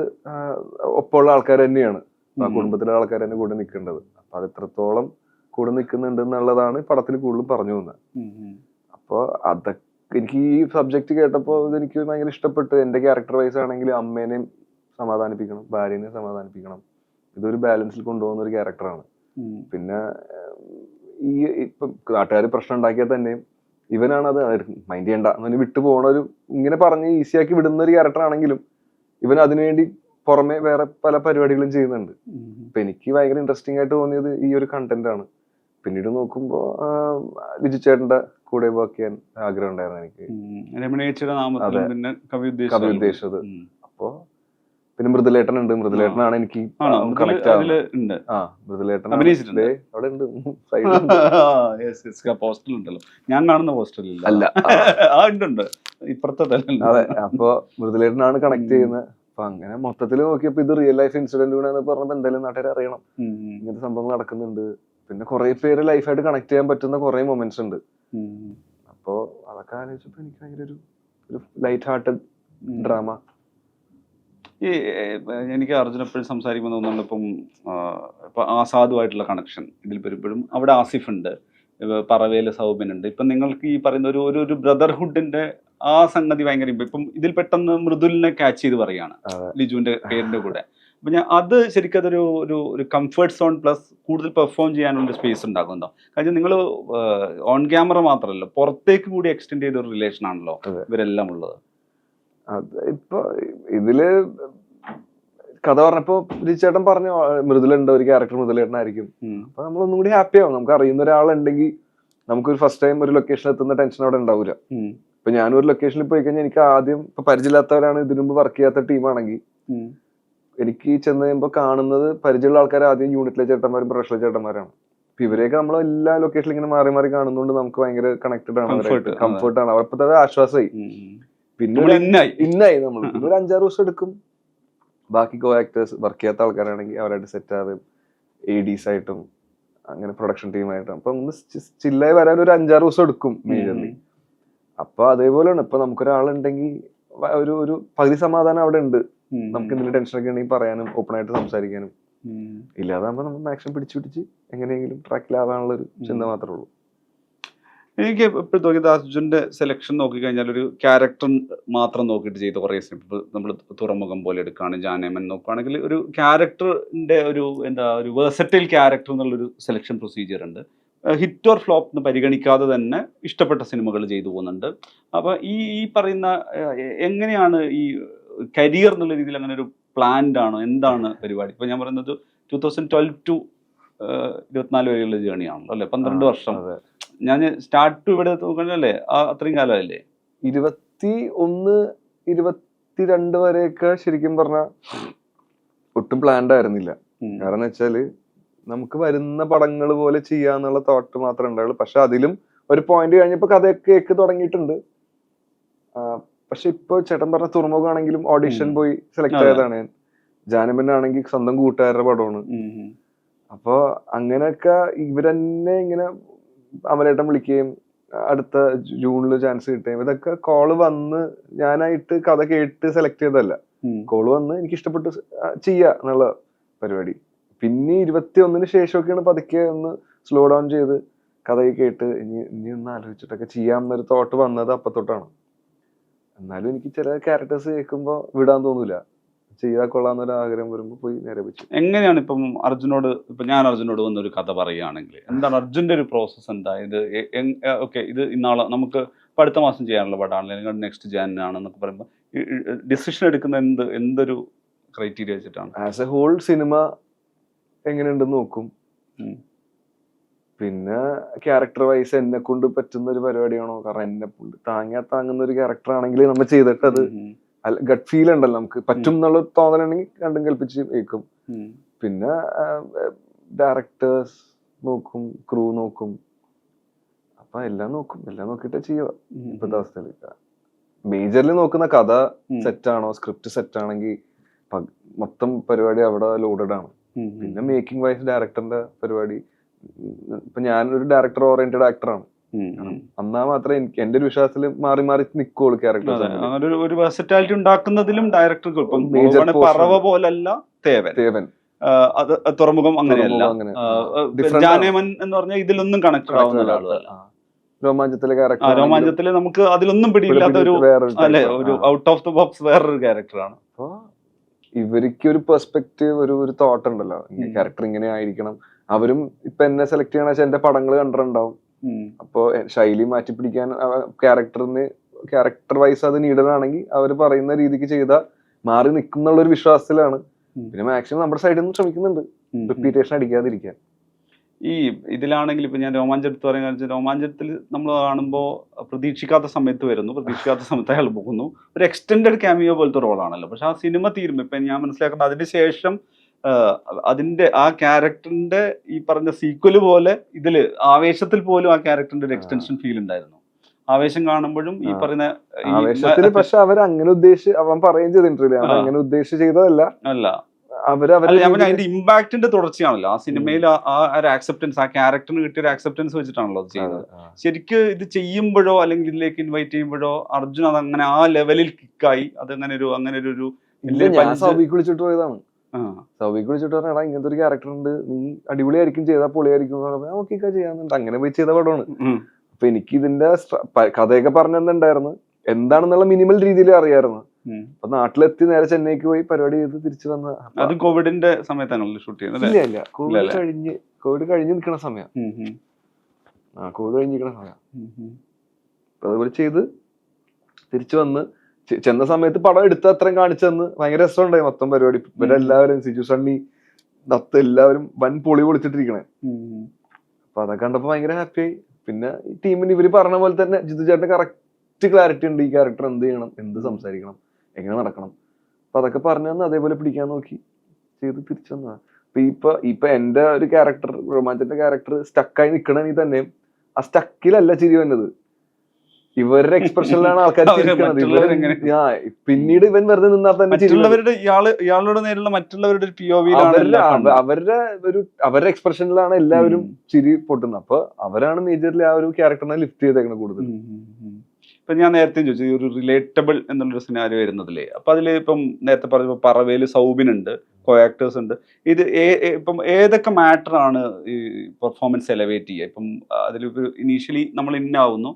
Speaker 1: ഒപ്പമുള്ള ആൾക്കാർ തന്നെയാണ്. ആ കുടുംബത്തിലെ ആൾക്കാർ തന്നെ കൂടെ നിൽക്കേണ്ടത് അപ്പൊ അത് എത്രത്തോളം കൂടെ നിൽക്കുന്നുണ്ട് എന്നുള്ളതാണ് പടത്തിൽ കൂടുതലും പറഞ്ഞു തന്നെ അപ്പോൾ അതൊക്കെ എനിക്ക് ഈ സബ്ജക്ട് കേട്ടപ്പോൾ ഇതെനിക്ക് ഭയങ്കര ഇഷ്ടപ്പെട്ടു എന്റെ ക്യാരക്ടർ വൈസ് ആണെങ്കിൽ അമ്മേനെയും സമാധാനിപ്പിക്കണം ഭാര്യനെ സമാധാനിപ്പിക്കണം. ഇതൊരു ബാലൻസിൽ കൊണ്ടുപോകുന്ന ഒരു ക്യാരക്ടറാണ് പിന്നെ ഈ ഇപ്പം നാട്ടുകാർ പ്രശ്നം ഉണ്ടാക്കിയാൽ തന്നെയും ഇവനാണ് അത് മൈൻഡ് ചെയ്യണ്ട. അവന് വിട്ടു പോണ ഒരു ഇങ്ങനെ പറഞ്ഞ് ഈസിയാക്കി വിടുന്ന ഒരു ക്യാരക്ടർ ആണെങ്കിലും ഇവൻ അതിനുവേണ്ടി പുറമെ വേറെ പല പരിപാടികളും ചെയ്യുന്നുണ്ട്. അപ്പൊ എനിക്ക് ഭയങ്കര ഇൻട്രസ്റ്റിംഗ് ആയിട്ട് തോന്നിയത് ഈ ഒരു കണ്ടന്റ് ആണ്. പിന്നീട് നോക്കുമ്പോ ലിജു ചേട്ടന്റെ കൂടെ വർക്ക് ചെയ്യാൻ ആഗ്രഹം ഉണ്ടായിരുന്നു എനിക്ക്.
Speaker 2: കവി ഉദ്ദേശിച്ചത്.
Speaker 1: അപ്പോ പിന്നെ മൃദുലേട്ടൻ ഉണ്ട്. മൃദുലേട്ടനാണ് എനിക്ക് കണക്ട് മൃദുലേട്ടൻ? അവിടെ ഉണ്ട്. സൈഡിൽ
Speaker 2: പോസ്റ്ററിൽ ഉണ്ടല്ലോ. ഞാൻ കാണുന്ന
Speaker 1: അല്ല
Speaker 2: ആ. ഉണ്ട് ഇപ്പുറത്തെ
Speaker 1: അതെ അപ്പൊ മൃദുലേട്ടനാണ് കണക്ട് ചെയ്യുന്നത്. അപ്പൊ അങ്ങനെ മൊത്തത്തിൽ നോക്കിയപ്പോ ഇത് റിയൽ ലൈഫ് ഇൻസിഡന്റ് കൂടെ പറഞ്ഞപ്പോ എന്തായാലും നാട്ടുകാർ അറിയണം. ഇങ്ങനത്തെ സംഭവങ്ങൾ നടക്കുന്നുണ്ട്. പിന്നെ കുറെ പേര് ലൈഫായിട്ട് കണക്ട് ചെയ്യാൻ പറ്റുന്ന കുറെ മൊമെന്റ്സ് ഉണ്ട്. അപ്പോ അതൊക്കെ ആലോചിച്ചപ്പോ എനിക്ക് ഭയങ്കര ഒരു ലൈറ്റ് ഹാർട്ടഡ് ഡ്രാമ
Speaker 2: ഈ എനിക്ക് അർജുന എപ്പോഴും സംസാരിക്കുമ്പോൾ തോന്നുന്നുണ്ട് ഇപ്പം ഇപ്പം ആസാദുമായിട്ടുള്ള കണക്ഷൻ ഇതിൽ വരുമ്പോഴും അവിടെ ആസിഫ് ഉണ്ട് പറവേൽ സൗബിൻ ഉണ്ട്. ഇപ്പം നിങ്ങൾക്ക് ഈ പറയുന്ന ഒരു ഒരു ഒരു ബ്രദർഹുഡിന്റെ ആ സംഗതി ഭയങ്കര ഇപ്പം ഇതിൽ പെട്ടെന്ന് മൃദുലിനെ ക്യാച്ച് ചെയ്ത് പറയാണ് ലിജുവിന്റെ പേരിന്റെ കൂടെ. അപ്പൊ ഞാൻ അത് ശരിക്കും അതൊരു ഒരു ഒരു കംഫർട്ട് സോൺ പ്ലസ് കൂടുതൽ പെർഫോം ചെയ്യാനുള്ള സ്പേസ് ഉണ്ടാക്കുന്നുണ്ടോ കാര്യം നിങ്ങൾ ഓൺ ക്യാമറ മാത്രമല്ല പുറത്തേക്ക് കൂടി എക്സ്റ്റെൻഡ് ചെയ്ത ഒരു റിലേഷൻ ആണല്ലോ. ഇവരെല്ലാം ഉള്ളത്.
Speaker 1: ഇപ്പൊ ഇതിൽ കഥ പറഞ്ഞപ്പോ ചേട്ടൻ പറഞ്ഞു "ആ, മൃദുലുണ്ട് ഒരു ക്യാരക്ടർ മൃദുലേട്ടനായിരിക്കും. അപ്പൊ നമ്മൾ ഒന്നും കൂടി ഹാപ്പി ആവും നമുക്ക് അറിയുന്ന ഒരാളുണ്ടെങ്കിൽ നമുക്കൊരു ഫസ്റ്റ് ടൈം ഒരു ലൊക്കേഷൻ എത്തുന്ന ടെൻഷൻ അവിടെ ഉണ്ടാവില്ല. ഇപ്പൊ ഞാനൊരു ലൊക്കേഷനിൽ പോയി കഴിഞ്ഞാൽ എനിക്ക് ആദ്യം ഇപ്പൊ പരിചയമില്ലാത്തവരാണ് ഇതിനു മുമ്പ് വർക്ക് ചെയ്യാത്ത ടീമാണെങ്കിൽ. എനിക്ക് ചെന്ന് കഴിയുമ്പോൾ കാണുന്നത് പരിചയമുള്ള ആൾക്കാർ ആദ്യം യൂണിറ്റിലെ ചേട്ടന്മാരും പ്രൊഫഷണൽ ചേട്ടന്മാരാണ് അപ്പൊ ഇവരെയൊക്കെ നമ്മൾ എല്ലാ ലൊക്കേഷനിലും ഇങ്ങനെ മാറി മാറി കാണുന്നതുകൊണ്ട് നമുക്ക് ഭയങ്കര കണക്റ്റഡ് ആണ്. കംഫർട്ട് ആണ് അപ്പൊ അത് ആശ്വാസമായി. പിന്നെ
Speaker 2: ഇന്നായി.
Speaker 1: നമ്മൾ പിന്നെ ഒരു അഞ്ചാറ് വർഷം എടുക്കും. ബാക്കി കോ ആക്ടേഴ്സ് വർക്ക് ചെയ്യാത്ത ആൾക്കാരാണെങ്കിൽ അവരായിട്ട് സെറ്റ് ആവും എ ഡീസ് ആയിട്ടും അങ്ങനെ പ്രൊഡക്ഷൻ ടീമായിട്ടും അപ്പൊ ഒന്ന് ചില്ലായി വരാൻ ഒരു അഞ്ചാറ് ദിവസം എടുക്കും മേജർലി അപ്പൊ അതേപോലെയാണ്. ഇപ്പൊ നമുക്കൊരാളുണ്ടെങ്കിൽ ഒരു ഒരു പകുതി സമാധാനം അവിടെ ഉണ്ട്. നമുക്ക് എന്തെങ്കിലും ടെൻഷൻ ഒക്കെ ഉണ്ടെങ്കിൽ പറയാനും ഓപ്പൺ ആയിട്ട് സംസാരിക്കാനും. ഇല്ലാതാകുമ്പോ നമ്മൾ മാക്സിമം പിടിച്ചു പിടിച്ച് എങ്ങനെയെങ്കിലും ട്രാക്കിലാവാനുള്ള ഒരു ചിന്ത മാത്രമേ ഉള്ളൂ.
Speaker 2: എനിക്ക് ഇപ്പോൾ തോന്നിയത് അർജുന്റെ സെലക്ഷൻ നോക്കിക്കഴിഞ്ഞാൽ ഒരു ക്യാരക്ടർ മാത്രം നോക്കിയിട്ട് ചെയ്ത കുറേ സിനിമ നമ്മൾ തുറമുഖം പോലെ എടുക്കുകയാണ് ജാനേമൻ നോക്കുകയാണെങ്കിൽ ഒരു ക്യാരക്ടറിന്റെ ഒരു എന്താ ഒരു വേഴ്സറ്റൈൽ ക്യാരക്ടർ എന്നുള്ളൊരു സെലക്ഷൻ പ്രൊസീജിയർ ഉണ്ട്. ഹിറ്റ് ഓർ ഫ്ലോപ്പ് എന്ന് പരിഗണിക്കാതെ തന്നെ ഇഷ്ടപ്പെട്ട സിനിമകൾ ചെയ്തു പോകുന്നുണ്ട്. അപ്പോൾ ഈ ഈ പറയുന്ന എങ്ങനെയാണ് ഈ കരിയർ എന്നുള്ള രീതിയിൽ അങ്ങനെ ഒരു പ്ലാൻഡ് ആണോ? എന്താണ് പരിപാടി? ഇപ്പോൾ ഞാൻ പറയുന്നത് ടൂ തൗസൻഡ് ട്വൽവ് ടു ഇരുപത്തിനാല് വരെയുള്ള ജേണി ആണല്ലോ അല്ലേ? പന്ത്രണ്ട് വർഷം. ഞാൻ സ്റ്റാർട്ട് ഇവിടെ നോക്കണല്ലേ അത്രയും കാലമല്ലേ
Speaker 1: ഇരുപത്തി ഒന്ന് ഇരുപത്തിരണ്ട് വരെയൊക്കെ ശരിക്കും പറഞ്ഞ ഒട്ടും പ്ലാൻഡ് ആയിരുന്നില്ല. കാരണം വെച്ചാൽ നമുക്ക് വരുന്ന പടങ്ങൾ പോലെ ചെയ്യാന്നുള്ള തോട്ട് മാത്രമേ ഉണ്ടാവുള്ളൂ പക്ഷെ അതിലും ഒരു പോയിന്റ് കഴിഞ്ഞപ്പോ കഥയൊക്കെ കേക്ക് തുടങ്ങിയിട്ടുണ്ട്. പക്ഷെ ഇപ്പൊ ചേട്ടൻ പറഞ്ഞ തുറമുഖമാണെങ്കിലും ഓഡിഷൻ പോയി സെലക്ട്. ആയതാണ്. ഞാൻ ജാനമൻ ആണെങ്കിൽ സ്വന്തം കൂട്ടുകാരുടെ പടമാണ്. അപ്പൊ അങ്ങനെയൊക്കെ ഇവരെന്നെ ഇങ്ങനെ അമലേട്ടൻ വിളിക്കുകയും അടുത്ത ജൂണിൽ ചാൻസ് കിട്ടുകയും ഇതൊക്കെ കോൾ വന്ന് ഞാനായിട്ട് കഥ കേട്ട് സെലക്ട് ചെയ്തതല്ല. കോൾ വന്ന് എനിക്ക് ഇഷ്ടപ്പെട്ട് ചെയ്യുക ചെയ്യാ എന്നുള്ള പരിപാടി. പിന്നെ ഇരുപത്തി ഒന്നിന് ശേഷമൊക്കെയാണ് പതുക്കെ ഒന്ന് സ്ലോ ഡൗൺ ചെയ്ത് കഥയൊക്കെ കേട്ട് ഇനി ഇനി ഒന്ന് ആലോചിച്ചിട്ടൊക്കെ ചെയ്യാം എന്നൊരു തോട്ട് വന്നത് അപ്പത്തൊട്ടാണ്. എന്നാലും എനിക്ക് ചില ക്യാരക്ടേഴ്സ് കേൾക്കുമ്പോൾ വിടാൻ തോന്നൂല. ചെയ്താൽ കൊള്ളാന്നൊരു ആഗ്രഹം വരുമ്പോൾ പോയി നേരെ വെച്ചു.
Speaker 2: എങ്ങനെയാണ് ഇപ്പം അർജുനോട് ഇപ്പൊ ഞാൻ അർജുനോട് വന്നൊരു കഥ പറയുകയാണെങ്കിൽ എന്താണ് അർജുന്റെ ഒരു പ്രോസസ്സ് എന്താ? ഇത് ഓക്കെ ഇത് ഇന്നാളെ നമുക്ക് ഇപ്പം അടുത്ത മാസം ചെയ്യാനുള്ള പടമാണ് അല്ലെങ്കിൽ നെക്സ്റ്റ് ജാനാണെന്നൊക്കെ പറയുമ്പോൾ ഡിസിഷൻ എടുക്കുന്ന എന്ത് എന്തൊരു ക്രൈറ്റീരിയ വെച്ചിട്ടാണ്?
Speaker 1: ആസ് എ ഹോൾ സിനിമ എങ്ങനെയുണ്ടെന്ന് നോക്കും. പിന്നെ ക്യാരക്ടർ വൈസ് എന്നെ കൊണ്ട് പറ്റുന്ന ഒരു പരിപാടിയാണോ? കാരണം എന്നെ കൊണ്ട് താങ്ങാ താങ്ങുന്ന ഒരു ക്യാരക്ടർ ആണെങ്കിൽ നമ്മൾ ചെയ്തിട്ട് അത് ഗട്ട് ഫീൽ ഉണ്ടല്ലോ നമുക്ക്. പറ്റും എന്നുള്ള തോന്നലുണ്ടെങ്കിൽ രണ്ടും കൽപ്പിച്ച്
Speaker 2: കേൾക്കും
Speaker 1: പിന്നെ ഡയറക്ടേഴ്സ് നോക്കും ക്രൂ നോക്കും. അപ്പൊ എല്ലാം നോക്കും. എല്ലാം നോക്കിയിട്ട് ചെയ്യുക. ഇപ്പോഴത്തെ അവസ്ഥയിൽ മേജർലി നോക്കുന്ന കഥ
Speaker 2: സെറ്റാണോ
Speaker 1: സെറ്റ് ആണോ? സ്ക്രിപ്റ്റ് സെറ്റ് ആണെങ്കിൽ മൊത്തം പരിപാടി അവിടെ ലോഡഡ് ആണ്. പിന്നെ മേക്കിംഗ് വൈസ് ഡയറക്ടറിന്റെ പരിപാടി. ഇപ്പൊ ഞാനൊരു ഡയറക്ടർ ഓറിയന്റഡ് ആക്ടറാണ്. എന്നാ മാത്രമേ എനിക്ക് എന്റെ ഒരു വിശ്വാസത്തിൽ മാറി മാറി നിൽക്കുള്ളൂ
Speaker 2: ക്യാരക്ടർ ഒരു വെർസറ്റാലിറ്റി ഉണ്ടാക്കുന്നതിലും ഡയറക്ടർക്ക് ഇപ്പം പറവ. പോലല്ല തേവൻ. തേവൻ. അത് തുറമുഖം അങ്ങനെയല്ല. ജാനേമൻ എന്ന് പറഞ്ഞാൽ ഇതിലൊന്നും കണക്ട് ആവുന്ന ഒരാളല്ല
Speaker 1: രോമാഞ്ചത്തിലെ ക്യാരക്ടർ
Speaker 2: രോമാഞ്ചത്തിൽ നമുക്ക് അതിലൊന്നും പിടിയില്ലാത്ത ഒരു അല്ലെ ഒരു ഔട്ട് ഓഫ് ദ ബോക്സ് വേറൊരു ക്യാരക്ടറാണ്
Speaker 1: ഇവർക്ക് ഒരു പെർസ്പെക്റ്റീവ് ഒരു ഒരു തോട്ട് ഉണ്ടല്ലോ. ക്യാരക്ടർ ഇങ്ങനെ ആയിരിക്കണം. അവരും ഇപ്പൊ എന്നെ സെലക്ട് ചെയ്യണ വെച്ചാൽ എന്റെ പടങ്ങൾ കണ്ടിട്ടുണ്ടാവും. അപ്പോ ശൈലി മാറ്റി പിടിക്കാൻ ക്യാരക്ടറിന് ക്യാരക്ടർ വൈസ് അത് നീഡഡ് ആണെങ്കിൽ അവർ പറയുന്ന രീതിക്ക് ചെയ്ത മാറി നിൽക്കും എന്നുള്ള ഒരു വിശ്വാസത്തിലാണ് പിന്നെ മാക്സിമം നമ്മുടെ സൈഡിൽ നിന്ന് ശ്രമിക്കുന്നുണ്ട്. റിപ്പീറ്റേഷൻ അടിക്കാതിരിക്കാൻ.
Speaker 2: ഈ ഇതിലാണെങ്കിൽ ഇപ്പൊ ഞാൻ രോമാഞ്ചത്ത് പറയാൻ രോമാഞ്ചത്തിൽ നമ്മൾ കാണുമ്പോൾ പ്രതീക്ഷിക്കാത്ത സമയത്ത് വരുന്നു. പ്രതീക്ഷിക്കാത്ത സമയത്ത് അയാൾ പോകുന്നു. ഒരു എക്സ്റ്റെൻഡഡ് ക്യാമിയോ പോലത്തെ റോളാണല്ലോ പക്ഷെ ആ സിനിമ തീരുമ്പോൾ ഇപ്പൊ ഞാൻ മനസ്സിലാക്കുന്നത് അതിന് ശേഷം അതിന്റെ ആ ക്യാരക്ടറിന്റെ ഈ പറഞ്ഞ സീക്വൽ പോലെ ഇതിൽ ആവേശത്തിൽ പോലും ആ ക്യാരക്ടറിന്റെ ഒരു എക്സ്റ്റൻഷൻ ഫീൽ ഉണ്ടായിരുന്നു. ആവേശം കാണുമ്പോഴും ഈ. പറയുന്ന
Speaker 1: ആവേശത്തിൽ പക്ഷെ അവർ അങ്ങനെ ഉദ്ദേശിച്ച് അവൻ പറയുകയും ചെയ്തിട്ടില്ല അങ്ങനെ ഉദ്ദേശിച്ച് ചെയ്തതല്ല.
Speaker 2: അല്ല. അതിന്റെ ഇമ്പാക്ടിന്റെ തുടർച്ചയാണല്ലോ. ആ സിനിമയിൽ ആ ഒരു ആക്സെപ്റ്റൻസ് ആ ക്യാരക്ടറിന് കിട്ടിയ ഒരു ആക്സെപ്റ്റൻസ് വെച്ചിട്ടാണല്ലോ അത് ചെയ്യുന്നത് ശരിക്ക് ഇത് ചെയ്യുമ്പോഴോ അല്ലെങ്കിൽ ഇതിലേക്ക് ഇൻവൈറ്റ് ചെയ്യുമ്പോഴോ അർജുൻ അത് അങ്ങനെ ആ ലെവലിൽ കിക്കായി അത് അങ്ങനെ ഒരു അങ്ങനെ ഒരു
Speaker 1: വിളിച്ചിട്ട് പോയതാണ്. സൗബിക്ക് വിളിച്ചിട്ട് പറഞ്ഞാ "എടാ, ഇങ്ങനത്തെ ഒരു ക്യാരക്ടർ ഉണ്ട്. നീ അടിപൊളിയായിരിക്കും ചെയ്താൽ പൊളിയായിരിക്കും എന്ന് ഓക്കെ ചെയ്യാന്നുണ്ട് അങ്ങനെ പോയി ചെയ്ത പടമാണ്. അപ്പൊ എനിക്ക് ഇതിന്റെ കഥയൊക്കെ പറഞ്ഞിട്ടുണ്ടായിരുന്നു എന്താണെന്നുള്ള മിനിമൽ രീതിയിൽ അറിയായിരുന്നു. അപ്പൊ നാട്ടിലെത്തി നേരെ ചെന്നൈക്ക് പോയി പരിപാടി ചെയ്ത് തിരിച്ചു വന്ന
Speaker 2: അത് കോവിഡിന്റെ സമയത്താണല്ലോ ഷൂട്ട് ചെയ്യുന്നത്
Speaker 1: ഇല്ല ഇല്ല. കോവിഡ്? കഴിഞ്ഞ് കോവിഡ് കഴിഞ്ഞ് നിൽക്കുന്ന സമയം. ആ കോവിഡ് കഴിഞ്ഞ് നിൽക്കുന്ന സമയം. അതുപോലെ ചെയ്ത് തിരിച്ചു വന്ന് ചെന്ന സമയത്ത് പടം എടുത്ത് അത്രയും കാണിച്ചെന്ന് ഭയങ്കര രസമുണ്ടായി മൊത്തം പരിപാടി. ഇവരെല്ലാവരും സിജു സണ്ണി ദത്ത് എല്ലാവരും വൻ പൊളി പൊളിച്ചിട്ടിരിക്കണേ. അപ്പൊ അതൊക്കെ കണ്ടപ്പോ ഭയങ്കര ഹാപ്പിയായി പിന്നെ ഈ ടീമിന് ഇവർ പറഞ്ഞ പോലെ തന്നെ ജിത്തു ചേട്ടന് കറക്റ്റ് ക്ലാരിറ്റി ഉണ്ട് ഈ ക്യാരക്ടർ എന്ത് ചെയ്യണം എന്ത് സംസാരിക്കണം എങ്ങനെ നടക്കണം. അപ്പൊ അതൊക്കെ പറഞ്ഞു തന്നെ അതേപോലെ പിടിക്കാൻ നോക്കി ചെയ്ത് തിരിച്ചു വന്നതാ. അപ്പൊ ഇപ്പൊ ഇപ്പൊ എന്റെ ഒരു ക്യാരക്ടർ റൊമാൻസിന്റെ ക്യാരക്ടർ സ്റ്റക്കായി നിക്കണെങ്കിൽ തന്നെ ആ സ്റ്റക്കിലല്ല ചിരി വന്നത് ഇവരുടെ എക്സ്പ്രഷനിലാണ് ആൾക്കാർ പിന്നീട് ഇവൻ വെറുതെ നിന്നാൽ തന്നെ
Speaker 2: മറ്റുള്ളവരുടെ ഇയാൾ ഇയാളോട് നേരിലുള്ള മറ്റുള്ളവരുടെ ഒരു പി ഒ
Speaker 1: അവരുടെ അവരുടെ ഒരു അവരുടെ എക്സ്പ്രഷനിലാണ് എല്ലാവരും ചിരി പൊട്ടുന്നത്. അപ്പൊ അവരാണ് മേജർലി ആ ഒരു ക്യാരക്ടറിനെ ലിഫ്റ്റ് ചെയ്തേക്കുന്നത് കൂടുതൽ
Speaker 2: ഇപ്പൊ ഞാൻ നേരത്തെ ചോദിച്ചു ഒരു റിലേറ്റബിൾ എന്നുള്ളൊരു സിനാരി വരുന്നതില്ലേ അപ്പൊ അതിൽ ഇപ്പം നേരത്തെ പറഞ്ഞ പറവേൽ സൗബിൻ ഉണ്ട്. കോ ആക്ടേഴ്സ് ഉണ്ട് ഇത് ഇപ്പം ഏതൊക്കെ മാറ്റർ ആണ് ഈ പെർഫോമൻസ് എലവേറ്റ് ചെയ്യുക? ഇപ്പം അതിൽ ഇനീഷ്യലി നമ്മൾ ഇന്നാവുന്നു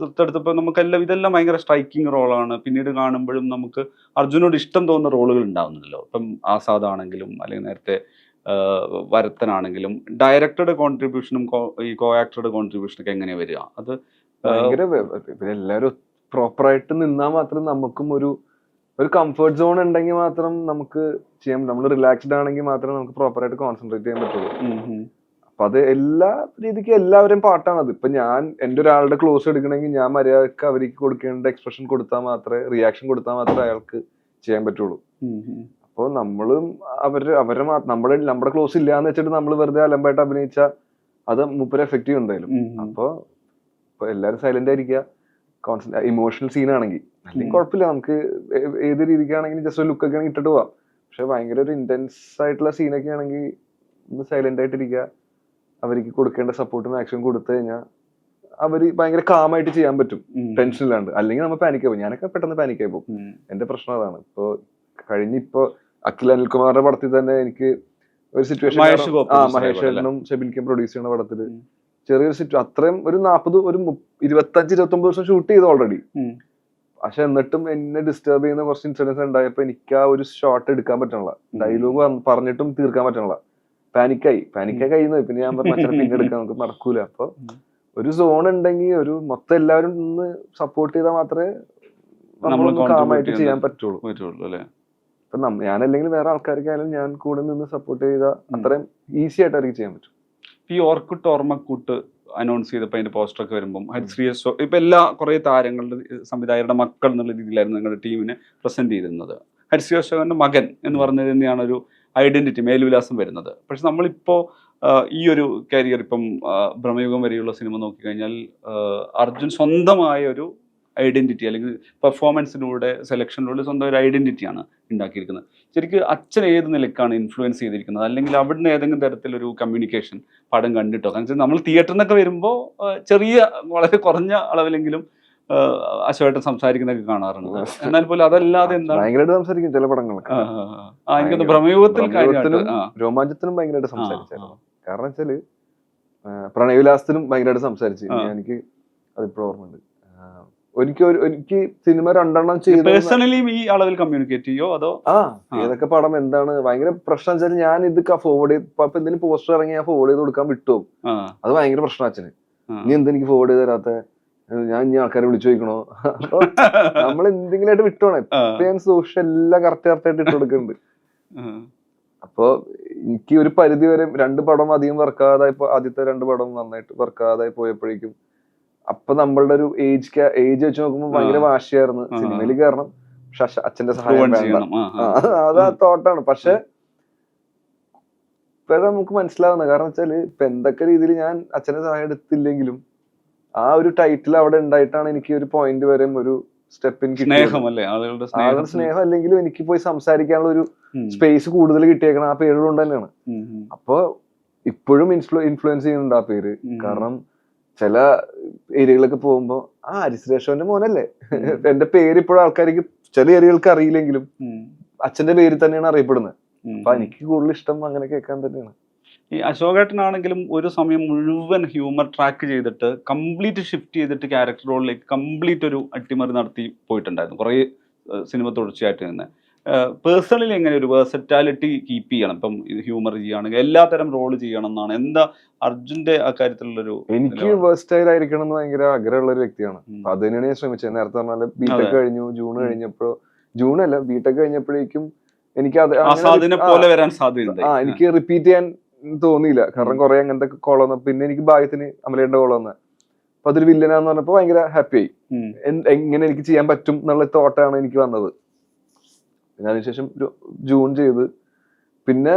Speaker 2: തൊട്ടടുത്തപ്പോൾ നമുക്കെല്ലാം ഇതെല്ലാം ഭയങ്കര സ്ട്രൈക്കിംഗ് റോളാണ് പിന്നീട് കാണുമ്പോഴും നമുക്ക് അർജുനോട് ഇഷ്ടം തോന്നുന്ന റോളുകൾ ഉണ്ടാവുന്നുണ്ടല്ലോ ഇപ്പം ആസാദ് ആണെങ്കിലും അല്ലെങ്കിൽ നേരത്തെ വരത്തനാണെങ്കിലും ഡയറക്ടറുടെ കോൺട്രിബ്യൂഷനും ഈ കോ ആക്ടറുടെ കോൺട്രിബ്യൂഷനൊക്കെ എങ്ങനെയാ വരിക? അത്
Speaker 1: ഭയങ്കര ഇവരെല്ലാരും പ്രോപ്പർ നിന്നാൽ മാത്രം നമുക്കും ഒരു ഒരു കംഫർട്ട് സോൺ ഉണ്ടെങ്കിൽ മാത്രം നമുക്ക് ചെയ്യാൻ നമ്മൾ റിലാക്സ്ഡ് ആണെങ്കിൽ മാത്രമേ നമുക്ക് പ്രോപ്പറായിട്ട് കോൺസെൻട്രേറ്റ് ചെയ്യാൻ പറ്റുള്ളൂ. അപ്പൊ അത് എല്ലാ രീതിക്കും എല്ലാവരും പാട്ടാണ് അത് ഇപ്പൊ ഞാൻ എന്റെ ഒരാളുടെ ക്ലോസ് എടുക്കണമെങ്കിൽ ഞാൻ മര്യാദയ്ക്ക് അവർക്ക് കൊടുക്കേണ്ട എക്സ്പ്രഷൻ കൊടുത്താൽ മാത്രമേ റിയാക്ഷൻ കൊടുത്താൽ മാത്രമേ അയാൾക്ക് ചെയ്യാൻ പറ്റുള്ളൂ. അപ്പോൾ നമ്മളും അവർ അവരെ നമ്മുടെ നമ്മുടെ ക്ലോസ് ഇല്ലാന്ന് വെച്ചിട്ട് നമ്മൾ വെറുതെ അലമ്പായിട്ട് അഭിനയിച്ച അത് മുപ്പര് എഫക്റ്റീവ് എന്തായാലും. അപ്പോൾ ഇപ്പൊ എല്ലാരും സൈലന്റ് ആയിരിക്കുക കോൺസെൻട്രേ ഇമോഷണൽ സീൻ ആണെങ്കിൽ അല്ലെങ്കിൽ കുഴപ്പമില്ല. നമുക്ക് ഏത് രീതിക്കാണെങ്കിലും ജസ്റ്റ് ഒരു ലുക്കൊക്കെ ആണെങ്കിൽ ഇട്ടിട്ട് പോവാം. പക്ഷെ ഭയങ്കര ഒരു ഇന്റൻസ് ആയിട്ടുള്ള സീനൊക്കെ ആണെങ്കിൽ ഒന്ന് സൈലന്റ് ആയിട്ടിരിക്കുക അവർക്ക് കൊടുക്കേണ്ട സപ്പോർട്ട് മാക്സിമം കൊടുത്തു കഴിഞ്ഞാൽ അവർ ഭയങ്കര കാമായിട്ട് ചെയ്യാൻ പറ്റും. ടെൻഷൻ ഇല്ലാണ്ട്. അല്ലെങ്കിൽ നമ്മൾ പാനിക് പോകും. ഞാനൊക്കെ പെട്ടെന്ന് പാനിക് ആയി പോകും. എന്റെ പ്രശ്നം അതാണ്. ഇപ്പൊ കഴിഞ്ഞിപ്പോ അഖിൽ അനിൽകുമാറിന്റെ പടത്തിൽ തന്നെ എനിക്ക് ഒരു സിറ്റുവേഷൻ ആ മഹേഷ് ഏട്ടനും ഷെബിൻക്കും പ്രൊഡ്യൂസ് ചെയ്യുന്ന
Speaker 2: പടത്തിൽ
Speaker 1: ചെറിയൊരു സിറ്റു അത്രയും ഒരു നാപ്പത് ഒരു മു- ഇരുപത്തി ഒമ്പത് ദിവസം ഷൂട്ട് ചെയ്തു ഓൾറെഡി. പക്ഷെ എന്നിട്ടും എന്നെ ഡിസ്റ്റർബ് ചെയ്യുന്ന കുറച്ച് ഇൻസിഡൻസ് ഉണ്ടായപ്പോ എനിക്ക് ആ ഒരു ഷോട്ട് എടുക്കാൻ പറ്റണില്ല. ഡയലോഗ് പറഞ്ഞിട്ടും തീർക്കാൻ പറ്റണില്ല. പാനിക്കായി. പാനിക്കായി കഴിയുന്നു പിന്നെ ഞാൻ പറഞ്ഞു "അച്ഛനെ പിന്നെ എടുക്കാൻ നമുക്ക് നടക്കൂല. അപ്പൊ ഒരു സോൺ ഉണ്ടെങ്കിൽ ഒരു മൊത്തം എല്ലാവരും നിന്ന് സപ്പോർട്ട് ചെയ്താൽ മാത്രമേ
Speaker 2: നമ്മൾ
Speaker 1: കാമായിട്ട്
Speaker 2: ചെയ്യാൻ
Speaker 1: പറ്റുള്ളൂ.
Speaker 2: പറ്റുള്ളൂ അല്ലേ?
Speaker 1: ഇപ്പൊ നം- ഞാനല്ലെങ്കിൽ വേറെ ആൾക്കാർക്കായാലും ഞാൻ കൂടെ നിന്ന് സപ്പോർട്ട് ചെയ്താൽ അത്രയും ഈസി ആയിട്ട് അവർക്ക് ചെയ്യാൻ പറ്റും.
Speaker 2: ഈ ഓർക്കുട്ട് ഓർമ്മക്കൂട്ട് അനൗൺസ് ചെയ്തപ്പോൾ അതിന്റെ പോസ്റ്റർ ഒക്കെ വരുമ്പോൾ ഹരിശ്രീ അശോ ഇപ്പൊ എല്ലാ കുറെ താരങ്ങളുടെ സംവിധായകരുടെ മക്കൾ എന്നുള്ള രീതിയിലായിരുന്നു നിങ്ങളുടെ ടീമിനെ പ്രസന്റ് ചെയ്തിരുന്നത്. ഹരിശ്രീ അശോകന്റെ മകൻ എന്ന് പറഞ്ഞത് തന്നെയാണ് ഒരു ഐഡന്റിറ്റി മേൽവിലാസം വരുന്നത്. പക്ഷെ നമ്മളിപ്പോൾ ഈ ഒരു കരിയർ ഇപ്പം ഭ്രമയുഗം വരെയുള്ള സിനിമ നോക്കിക്കഴിഞ്ഞാൽ അർജുൻ സ്വന്തമായ ഒരു ഐഡന്റിറ്റി അല്ലെങ്കിൽ പെർഫോമൻസിലൂടെ സെലക്ഷനിലൂടെ സ്വന്തം ഒരു ഐഡന്റിറ്റിയാണ് ഉണ്ടാക്കിയിരിക്കുന്നത്. ശരിക്കും അച്ഛൻ ഏത് നിലക്കാണ് ഇൻഫ്ലുവൻസ് ചെയ്തിരിക്കുന്നത്? അല്ലെങ്കിൽ അവിടുന്ന് ഏതെങ്കിലും തരത്തിലൊരു കമ്മ്യൂണിക്കേഷൻ പടം കണ്ടിട്ടോ? കാരണം നമ്മൾ തിയേറ്ററിൽ നിന്നൊക്കെ വരുമ്പോൾ ചെറിയ വളരെ കുറഞ്ഞ അളവിലെങ്കിലും അശോകേട്ടൻ സംസാരിക്കുന്നൊക്കെ കാണാറുണ്ട്. എന്നാൽ പോലും അതല്ലാതെ എന്താണ്?
Speaker 1: ഭയങ്കരമായിട്ട് സംസാരിക്കും ചില പടങ്ങളൊക്കെ.
Speaker 2: ആ, എനിക്കൊന്ന് ഭ്രമയുഗത്തിൽ
Speaker 1: രോമാഞ്ചത്തിനും ഭയങ്കരമായിട്ട് സംസാരിച്ചായിരുന്നു. കാരണം വെച്ചാൽ പ്രണയവിലാസത്തിനും ഭയങ്കരമായിട്ട് സംസാരിച്ചു. എനിക്ക് അതിപ്പോഴും ഓർമ്മയുണ്ട്. എനിക്ക് എനിക്ക് സിനിമ രണ്ടെണ്ണം ചെയ്തു
Speaker 2: പേഴ്സണലി ഈ അളവിൽ കമ്മ്യൂണിക്കേറ്റ് ചെയ്യോ? അതോ?
Speaker 1: ആ. ഏതൊക്കെ പടം എന്താണ്? ഭയങ്കര പ്രശ്നം വെച്ചാൽ ഞാൻ ഇത് ഫോർവേഡ് ചെയ്ത് ഇപ്പൊ എന്തെങ്കിലും പോസ്റ്റർ ഇറങ്ങി ഞാൻ ഫോർവേഡ് ചെയ്ത് കൊടുക്കാൻ വിട്ടു അത് ഭയങ്കര പ്രശ്നം അച്ഛന്. നീ എന്തെനിക്ക് ഫോർവേഡ് ചെയ്ത് തരാത്ത? ഞാൻ ഇനി ആൾക്കാരെ വിളിച്ചു ചോദിക്കണോ? നമ്മൾ എന്തെങ്കിലും ആയിട്ട് വിട്ടോണേ. ഇപ്പൊ ഞാൻ സോഷ്യൽ എല്ലാം കറക്റ്റ് കറക്റ്റ് ആയിട്ട് ഇട്ട് കൊടുക്കുന്നുണ്ട് അപ്പോ എനിക്ക് ഒരു പരിധി വരെ രണ്ട് പടം അധികം വർക്കാതായി ആദ്യത്തെ രണ്ട് പടം നന്നായിട്ട് വർക്കാതായി പോയപ്പോഴേക്കും അപ്പൊ നമ്മളുടെ ഒരു ഏജ് ഏജ് വെച്ച് നോക്കുമ്പോൾ ഭയങ്കര. വാശിയായിരുന്നു. സിനിമയിൽ കയറണം പക്ഷെ അച്ഛന്റെ സഹായം വേണ്ട. അത് ആ തോട്ടാണ് പക്ഷെ ഇപ്പഴാ നമുക്ക് മനസ്സിലാവുന്നത്. കാരണം വെച്ചാൽ ഇപ്പൊ എന്തൊക്കെ രീതിയിൽ ഞാൻ അച്ഛന്റെ സഹായം എടുത്തില്ലെങ്കിലും ആ ഒരു ടൈറ്റിൽ അവിടെ ഉണ്ടായിട്ടാണ് എനിക്ക് ഒരു പോയിന്റ് വരെ ഒരു സ്റ്റെപ്പിൻ
Speaker 2: സ്നേഹം അല്ലേ ആളുകളുടെ സ്നേഹം
Speaker 1: സ്നേഹം. അല്ലെങ്കിലും എനിക്ക് പോയി സംസാരിക്കാനുള്ള ഒരു സ്പേസ് കൂടുതൽ കിട്ടിയേക്കണം ആ പേര് കൊണ്ട് തന്നെയാണ്. അപ്പൊ ഇപ്പോഴും ഇൻഫ്ലു ഇൻഫ്ലുവൻസ് ചെയ്യുന്നുണ്ട് ആ പേര്. കാരണം ചില ഏരിയകളൊക്കെ പോകുമ്പോ ആ ഹരിശ്രേഷവന്റെ മോനല്ലേ. എന്റെ പേര് ഇപ്പോഴും ആൾക്കാർക്ക് ചില ഏരിയകൾക്ക് അറിയില്ലെങ്കിലും അച്ഛന്റെ പേര് തന്നെയാണ് അറിയപ്പെടുന്നത്. അപ്പൊ എനിക്ക് കൂടുതൽ ഇഷ്ടം അങ്ങനെ കേൾക്കാൻ തന്നെയാണ്.
Speaker 2: ഈ അശോകേട്ടനാണെങ്കിലും ഒരു സമയം മുഴുവൻ ഹ്യൂമർ ട്രാക്ക് ചെയ്തിട്ട് കംപ്ലീറ്റ് ഷിഫ്റ്റ് ചെയ്തിട്ട് ക്യാരക്ടർ റോളിലേക്ക് കംപ്ലീറ്റ് ഒരു അട്ടിമറി നടത്തി പോയിട്ടുണ്ടായിരുന്നു. കുറേ സിനിമ തുടർച്ചയായിട്ട് നിന്ന്. പേഴ്സണലി എങ്ങനെ ഒരു വേഴ്സറ്റാലിറ്റി കീപ്പ് ചെയ്യണം? ഇപ്പം ഹ്യൂമർ ചെയ്യുകയാണെങ്കിൽ എല്ലാത്തരം റോൾ ചെയ്യണം എന്നാണ് എന്താ അർജുന്റെ ആ കാര്യത്തിലുള്ളൊരു
Speaker 1: എനിക്ക്? വേഴ്സ്റ്റൈൽ ആയിരിക്കണം എന്ന് ഭയങ്കര ആഗ്രഹമുള്ള ഒരു വ്യക്തിയാണ്. അപ്പൊ അത് തന്നെയാണ് ഞാൻ ശ്രമിച്ചത്. നേരത്തെ പറഞ്ഞാൽ ബിടെക് കഴിഞ്ഞു ജൂൺ. കഴിഞ്ഞപ്പോ ജൂൺ അല്ല ബിടെക് കഴിഞ്ഞപ്പോഴേക്കും എനിക്ക് അത്
Speaker 2: പോലെ വരാൻ സാധ്യത
Speaker 1: ആ എനിക്ക് റിപ്പീറ്റ് ചെയ്യാൻ തോന്നിയില്ല. കാരണം. കുറെ അങ്ങനത്തെ കോൾ വന്നു പിന്നെ എനിക്ക് ഭാഗ്യത്തിന് അമലേന്റെ കോൾ വന്ന. അപ്പൊ അതൊരു വില്ലനാന്ന് പറഞ്ഞപ്പോ ഭയങ്കര ഹാപ്പി ആയി. എങ്ങനെ എനിക്ക് ചെയ്യാൻ പറ്റും എന്നുള്ള തോട്ടാണ് എനിക്ക് വന്നത്. പിന്നെ അതിനുശേഷം ജൂൺ ചെയ്ത്. പിന്നെ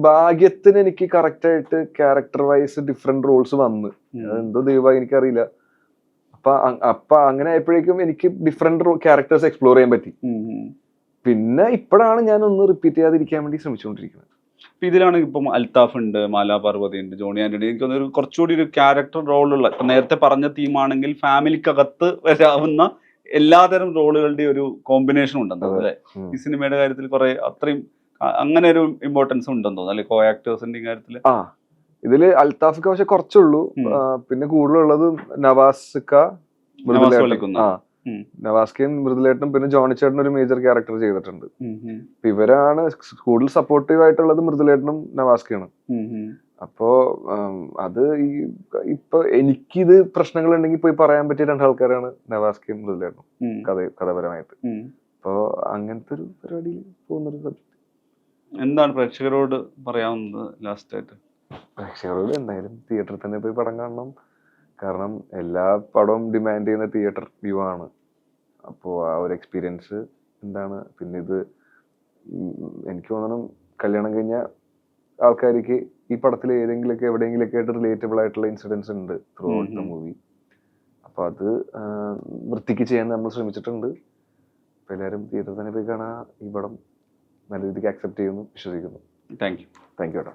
Speaker 1: ഭാഗ്യത്തിന് എനിക്ക് കറക്റ്റ് ആയിട്ട് ക്യാരക്ടർ വൈസ് ഡിഫറെന്റ് റോൾസ് വന്ന്. എന്തോ ദൈവമായി എനിക്കറിയില്ല. അപ്പൊ അപ്പൊ അങ്ങനെ ആയപ്പോഴേക്കും എനിക്ക് ഡിഫറെന്റ് ക്യാരക്ടേഴ്സ് എക്സ്പ്ലോർ ചെയ്യാൻ പറ്റി. പിന്നെ ഇപ്പോഴാണ് ഞാൻ ഒന്ന് റിപ്പീറ്റ് ചെയ്യാതിരിക്കാൻ വേണ്ടി ശ്രമിച്ചുകൊണ്ടിരിക്കുന്നത്.
Speaker 2: ഇപ്പൊ ഇതിലാണ് ഇപ്പം അൽത്താഫ് ഉണ്ട് മാലാ പാർവതി ഉണ്ട് ജോണി ആന്റണി എനിക്ക് തോന്നുന്നു കുറച്ചുകൂടി ഒരു ക്യാരക്ടർ റോളുള്ള ഇപ്പൊ നേരത്തെ പറഞ്ഞ തീമാണെങ്കിൽ ഫാമിലിക്കകത്ത് വരാവുന്ന എല്ലാതരം റോളുകളുടെ ഒരു കോമ്പിനേഷൻ ഉണ്ടെന്ന് അല്ലെ ഈ സിനിമയുടെ കാര്യത്തിൽ കുറെ അത്രയും അങ്ങനെ ഒരു ഇമ്പോർട്ടൻസ് ഉണ്ടെന്ന് തോന്നുന്നു അല്ലെ കോ ആക്ടേഴ്സിന്റെ കാര്യത്തിൽ
Speaker 1: ഇതിൽ അൽത്താഫിക്ക് പക്ഷെ കുറച്ചുള്ളൂ പിന്നെ കൂടുതലുള്ളത് നവാസ്ക മൃദുലേട്ടൻ.
Speaker 2: വളിക്കുന്ന.
Speaker 1: ആ. നവാസ്കയും മൃദുലേട്ടനും പിന്നെ ജോണി ചേട്ടനും ഒരു മേജർ ക്യാരക്ടർ ചെയ്തിട്ടുണ്ട്. ഇവരാണ് കൂടുതൽ സപ്പോർട്ടീവ് ആയിട്ടുള്ളത് മൃദുലേട്ടനും നവാസ്കയാണ് അപ്പോ അത് ഈ ഇപ്പൊ എനിക്കിത് പ്രശ്നങ്ങൾ ഉണ്ടെങ്കിൽ പോയി പറയാൻ പറ്റിയ രണ്ടാൾക്കാരാണ് നവാസ്കയും മൃദുലേട്ടനും. കഥ കഥാപരമായിട്ട്. അപ്പോ അങ്ങനത്തെ ഒരു പരിപാടിയിൽ പോകുന്നൊരു സബ്ജക്ട്
Speaker 2: എന്താണ് പ്രേക്ഷകരോട് പറയാവുന്നത് ലാസ്റ്റ് ആയിട്ട്?
Speaker 1: പ്രേക്ഷകരോട് എന്തായാലും തിയേറ്ററിൽ തന്നെ പോയി പടം കാണണം. കാരണം എല്ലാ പടവും ഡിമാൻഡ് ചെയ്യുന്ന തിയേറ്റർ വ്യൂ ആണ്. അപ്പോൾ ആ ഒരു എക്സ്പീരിയൻസ് എന്താണ്? പിന്നെ ഇത് എനിക്ക് തോന്നണം കല്യാണം കഴിഞ്ഞ ആൾക്കാർക്ക് ഈ പടത്തിൽ ഏതെങ്കിലുമൊക്കെ എവിടെയെങ്കിലുമൊക്കെ ആയിട്ട് റിലേറ്റബിൾ ആയിട്ടുള്ള ഇൻസിഡൻസ് ഉണ്ട് ത്രൂ ഔട്ട് ദ. മൂവി അപ്പോൾ അത് വൃത്തിക്ക് ചെയ്യാൻ നമ്മൾ ശ്രമിച്ചിട്ടുണ്ട്. അപ്പോൾ എല്ലാവരും തിയേറ്ററിൽ തന്നെ പോയി കാണാൻ ഈ പടം നല്ല രീതിക്ക് അക്സെപ്റ്റ് ചെയ്യുന്നു വിശ്വസിക്കുന്നു.
Speaker 2: താങ്ക് യു
Speaker 1: താങ്ക് യു കേട്ടോ